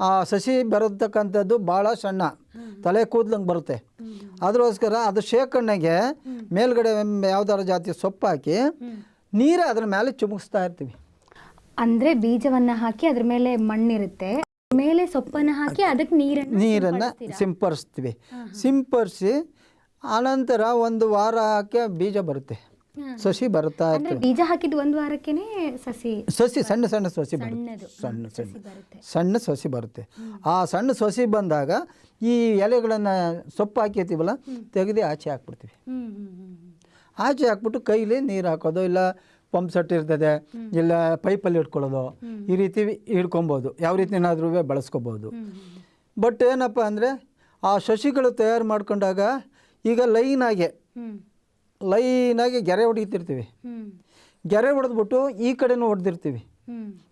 ಆ ಸಸಿ ಬರತಕ್ಕಂಥದ್ದು ಭಾಳ ಸಣ್ಣ. ತಲೆ ಕೂದ್ಲಂಗೆ ಬರುತ್ತೆ. ಅದಕ್ಕೋಸ್ಕರ ಅದು ಶೇಖರಣೆಗೆ ಮೇಲ್ಗಡೆ ಯಾವ್ದಾರ ಜಾತಿ ಸೊಪ್ಪು ಹಾಕಿ ನೀರು ಅದ್ರ ಮೇಲೆ ಚುಮುಕ್ಸ್ತಾ ಇರ್ತೀವಿ. ಅಂದ್ರೆ ಬೀಜವನ್ನ ಹಾಕಿ ಅದ್ರ ಮೇಲೆ ಮಣ್ಣಿರುತ್ತೆ. ಮೇಲೆ ಸೊಪ್ಪನ್ನ ಹಾಕಿ ಅದಕ್ಕೆ ನೀರನ್ನ ನೀರನ್ನು ಸಿಂಪರಿಸ್ತೀವಿ ಸಿಂಪರಿಸಿ ಆನಂತರ ಒಂದು ವಾರ ಹಾಕಿ ಬೀಜ ಬರುತ್ತೆ. ಸಸಿ ಬರ್ತಾ ಇರ್ತದೆ. ಬೀಜ ಹಾಕಿದ ಒಂದು ವಾರಕ್ಕೇನೆ ಸಸಿ ಸಸಿ ಸಣ್ಣ ಸಣ್ಣ ಸಸಿ ಬರುತ್ತೆ. ಸಣ್ಣ ಸಣ್ಣ ಸಸಿ ಬರುತ್ತೆ. ಸಣ್ಣ ಸಸಿ ಬರುತ್ತೆ. ಆ ಸಣ್ಣ ಸಸಿ ಬಂದಾಗ ಈ ಎಲೆಗಳನ್ನು ಸೊಪ್ಪು ಹಾಕಿರ್ತೀವಲ್ಲ ತೆಗೆದು ಆಚೆ ಹಾಕ್ಬಿಡ್ತೀವಿ. ಆಚೆ ಹಾಕ್ಬಿಟ್ಟು ಕೈಲಿ ನೀರು ಹಾಕೋದು ಇಲ್ಲ ಪಂಪ್ ಸೆಟ್ ಇರ್ತದೆ ಇಲ್ಲ ಪೈಪಲ್ಲಿ ಇಟ್ಕೊಳ್ಳೋದು ಈ ರೀತಿ ಹಿಡ್ಕೊಬೋದು ಯಾವ ರೀತಿನಾದ್ರೂ ಬಳಸ್ಕೋಬೋದು. ಹ್ಮ್ ಹ್ಮ್ ಬಟ್ ಏನಪ್ಪ ಅಂದರೆ ಆ ಸಸಿಗಳು ತಯಾರು ಮಾಡ್ಕೊಂಡಾಗ ಈಗ ಲೈನಾಗೆ ಲೈನಾಗೆ ಗೆರೆ ಹೊಡಿತಿರ್ತೀವಿ. ಗೆರೆ ಹೊಡೆದ್ಬಿಟ್ಟು ಈ ಕಡೆನೂ ಹೊಡೆದಿರ್ತೀವಿ.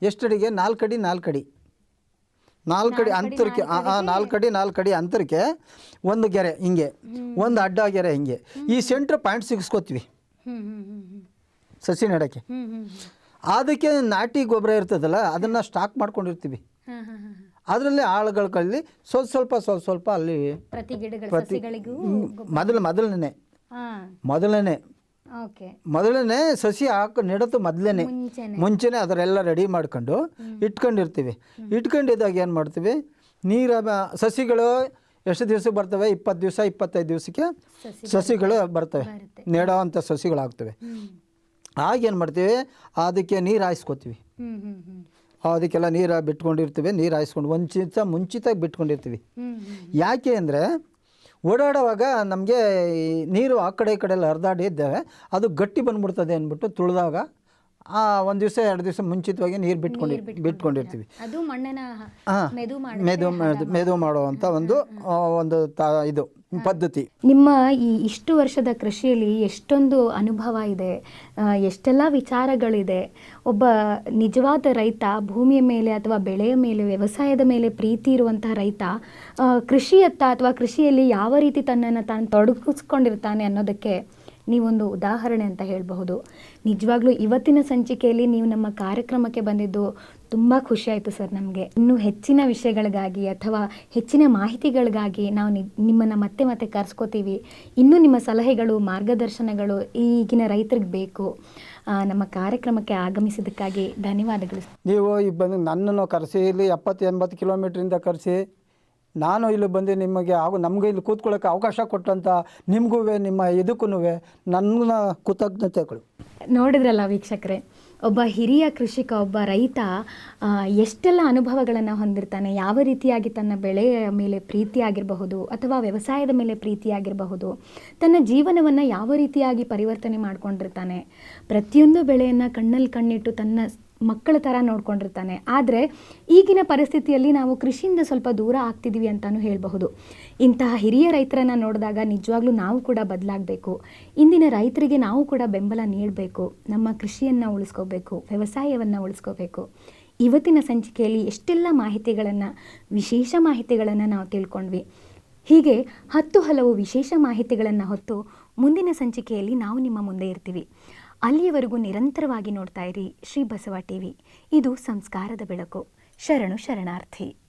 ಎಷ್ಟಡಿಗೆ? ನಾಲ್ಕಡಿ ನಾಲ್ಕಡಿ. ನಾಲ್ಕಡಿ ಅಂತರಕ್ಕೆ ನಾಲ್ಕಡಿ ನಾಲ್ಕಡಿ ಅಂತರಕ್ಕೆ ಒಂದು ಗೆರೆ ಹಿಂಗೆ ಒಂದು ಅಡ್ಡ ಗೆರೆ ಹಿಂಗೆ. ಈ ಸೆಂಟ್ರ್ ಪಾಯಿಂಟ್ ಸಿಗಿಸ್ಕೋತೀವಿ. ಸಸಿ ನೆಡಕ್ಕೆ. ಅದಕ್ಕೆ ನಾಟಿ ಗೊಬ್ಬರ ಇರ್ತದಲ್ಲ ಅದನ್ನು ಸ್ಟಾಕ್ ಮಾಡ್ಕೊಂಡಿರ್ತೀವಿ. ಅದರಲ್ಲಿ ಆಳುಗಳ ಕಳ್ಳಿ ಸ್ವಲ್ಪ ಸ್ವಲ್ಪ ಸ್ವಲ್ಪ ಸ್ವಲ್ಪ ಅಲ್ಲಿ ಪ್ರತಿ ಮೊದಲು ಮೊದಲನೇ ಮೊದಲನೇ ಮೊದಲನೇ ಸಸಿ ಹಾಕಿ ನೆಡೋದು ಮೊದಲನೇ. ಮುಂಚೆನೆ. ಅದರೆಲ್ಲ ರೆಡಿ ಮಾಡ್ಕೊಂಡು ಇಟ್ಕೊಂಡಿರ್ತೀವಿ. ಇಟ್ಕೊಂಡಿದ್ದಾಗ ಏನು ಮಾಡ್ತೀವಿ? ನೀರ ಸಸಿಗಳು ಎಷ್ಟು ದಿವಸಕ್ಕೆ ಬರ್ತವೆ? ಇಪ್ಪತ್ತು ದಿವಸ ಇಪ್ಪತ್ತೈದು ದಿವಸಕ್ಕೆ ಸಸಿಗಳು ಬರ್ತವೆ. ನೆಡೋ ಅಂಥ ಸಸಿಗಳಾಗ್ತವೆ. ಆಗ ಆಗೇನು ಮಾಡ್ತೀವಿ? ಅದಕ್ಕೆ ನೀರು ಹಾಯಿಸ್ಕೋತೀವಿ. ಅದಕ್ಕೆಲ್ಲ ನೀರು ಬಿಟ್ಕೊಂಡಿರ್ತೀವಿ. ನೀರು ಹಾಯಿಸ್ಕೊಂಡು ಮುಂಚಿತ ಮುಂಚಿತಾಗಿ ಬಿಟ್ಕೊಂಡಿರ್ತೀವಿ. ಯಾಕೆ ಅಂದರೆ ಓಡಾಡುವಾಗ ನಮಗೆ ನೀರು ಆ ಕಡೆ ಈ ಕಡೆ ಎಲ್ಲ ಹರಿದಾಡಿ ಇದ್ದೇವೆ. ಅದು ಗಟ್ಟಿ ಬಂದ್ಬಿಡ್ತದೆ ಅಂದ್ಬಿಟ್ಟು ತುಳಿದಾಗ ಆ ಒಂದು ದಿವಸ ಎರಡು ದಿವಸ ಮುಂಚಿತವಾಗಿ ನೀರು ಬಿಟ್ಕೊಂಡು ಬಿಟ್ಕೊಂಡಿರ್ತೀವಿ. ಮೆದು- ಮೆದು ಮಾಡುವಂಥ ಒಂದು ಒಂದು ತಾ ಇದು. ಪದ್ಧತಿ. ನಿಮ್ಮ ಈ ಇಷ್ಟು ವರ್ಷದ ಕೃಷಿಯಲ್ಲಿ ಎಷ್ಟೊಂದು ಅನುಭವ ಇದೆ ಎಷ್ಟೆಲ್ಲ ವಿಚಾರಗಳಿದೆ. ಒಬ್ಬ ನಿಜವಾದ ರೈತ ಭೂಮಿಯ ಮೇಲೆ ಅಥವಾ ಬೆಳೆಯ ಮೇಲೆ ವ್ಯವಸಾಯದ ಮೇಲೆ ಪ್ರೀತಿ ಇರುವಂತಹ ರೈತ ಕೃಷಿಯತ್ತ ಅಥವಾ ಕೃಷಿಯಲ್ಲಿ ಯಾವ ರೀತಿ ತನ್ನನ್ನು ತಾನು ತೊಡಗಿಸ್ಕೊಂಡಿರ್ತಾನೆ ಅನ್ನೋದಕ್ಕೆ ನೀವೊಂದು ಉದಾಹರಣೆ ಅಂತ ಹೇಳಬಹುದು. ನಿಜವಾಗ್ಲೂ ಇವತ್ತಿನ ಸಂಚಿಕೆಯಲ್ಲಿ ನೀವು ನಮ್ಮ ಕಾರ್ಯಕ್ರಮಕ್ಕೆ ಬಂದಿದ್ದು ತುಂಬ ಖುಷಿಯಾಯಿತು ಸರ್ ನಮಗೆ. ಇನ್ನೂ ಹೆಚ್ಚಿನ ವಿಷಯಗಳಿಗಾಗಿ ಅಥವಾ ಹೆಚ್ಚಿನ ಮಾಹಿತಿಗಳಿಗಾಗಿ ನಾವು ನಿಮ್ಮನ್ನ ಮತ್ತೆ ಮತ್ತೆ ಕರೆಸ್ಕೋತೀವಿ. ಇನ್ನೂ ನಿಮ್ಮ ಸಲಹೆಗಳು ಮಾರ್ಗದರ್ಶನಗಳು ಈಗಿನ ರೈತರಿಗೆ ಬೇಕು. ನಮ್ಮ ಕಾರ್ಯಕ್ರಮಕ್ಕೆ ಆಗಮಿಸಿದ್ದಕ್ಕಾಗಿ ಧನ್ಯವಾದಗಳು ನೀವು ಈ ಬಂದು ನನ್ನನ್ನು ಕರೆಸಿ ಇಲ್ಲಿ ಎಪ್ಪತ್ತು ಎಂಬತ್ತು ಕಿಲೋಮೀಟ್ರಿಂದ ಕರೆಸಿ ನಾನು ಇಲ್ಲಿ ಬಂದು ನಿಮಗೆ ಹಾಗೂ ನಮಗೆ ಇಲ್ಲಿ ಕೂತ್ಕೊಳ್ಳೋಕೆ ಅವಕಾಶ ಕೊಟ್ಟಂಥ ನಿಮಗೂ ನಿಮ್ಮ ಇದಕ್ಕೂ ನನ್ನ ಕೃತಜ್ಞತೆಗಳು. ನೋಡಿದ್ರಲ್ಲ ವೀಕ್ಷಕರೇ ಒಬ್ಬ ಹಿರಿಯ ಕೃಷಿಕ, ಒಬ್ಬ ರೈತ ಎಷ್ಟೆಲ್ಲ ಅನುಭವಗಳನ್ನು ಹೊಂದಿರ್ತಾನೆ, ಯಾವ ರೀತಿಯಾಗಿ ತನ್ನ ಬೆಳೆಯ ಮೇಲೆ ಪ್ರೀತಿಯಾಗಿರಬಹುದು ಅಥವಾ ವ್ಯವಸಾಯದ ಮೇಲೆ ಪ್ರೀತಿಯಾಗಿರಬಹುದು, ತನ್ನ ಜೀವನವನ್ನು ಯಾವ ರೀತಿಯಾಗಿ ಪರಿವರ್ತನೆ ಮಾಡಿಕೊಂಡಿರ್ತಾನೆ, ಪ್ರತಿಯೊಂದು ಬೆಳೆಯನ್ನು ಕಣ್ಣಲ್ಲಿ ಕಣ್ಣಿಟ್ಟು ತನ್ನ ಮಕ್ಕಳ ಥರ ನೋಡ್ಕೊಂಡಿರ್ತಾನೆ. ಆದರೆ ಈಗಿನ ಪರಿಸ್ಥಿತಿಯಲ್ಲಿ ನಾವು ಕೃಷಿಯಿಂದ ಸ್ವಲ್ಪ ದೂರ ಆಗ್ತಿದ್ದೀವಿ ಅಂತಲೂ ಹೇಳಬಹುದು. ಇಂತಹ ಹಿರಿಯ ರೈತರನ್ನು ನೋಡಿದಾಗ ನಿಜವಾಗ್ಲೂ ನಾವು ಕೂಡ ಬದಲಾಗಬೇಕು. ಇಂದಿನ ರೈತರಿಗೆ ನಾವು ಕೂಡ ಬೆಂಬಲ ನೀಡಬೇಕು. ನಮ್ಮ ಕೃಷಿಯನ್ನು ಉಳಿಸ್ಕೋಬೇಕು, ವ್ಯವಸಾಯವನ್ನು ಉಳಿಸ್ಕೋಬೇಕು. ಇವತ್ತಿನ ಸಂಚಿಕೆಯಲ್ಲಿ ಎಷ್ಟೆಲ್ಲ ಮಾಹಿತಿಗಳನ್ನು, ವಿಶೇಷ ಮಾಹಿತಿಗಳನ್ನು ನಾವು ತಿಳ್ಕೊಂಡ್ವಿ. ಹೀಗೆ ಹತ್ತು ಹಲವು ವಿಶೇಷ ಮಾಹಿತಿಗಳನ್ನು ಹೊತ್ತು ಮುಂದಿನ ಸಂಚಿಕೆಯಲ್ಲಿ ನಾವು ನಿಮ್ಮ ಮುಂದೆ ಇರ್ತೀವಿ. ಅಲ್ಲಿಯವರೆಗೂ ನಿರಂತರವಾಗಿ ನೋಡ್ತಾ ಇರಿ ಶ್ರೀ ಬಸವ ಟಿವಿ. ಇದು ಸಂಸ್ಕಾರದ ಬೆಳಕು. ಶರಣು ಶರಣಾರ್ಥಿ.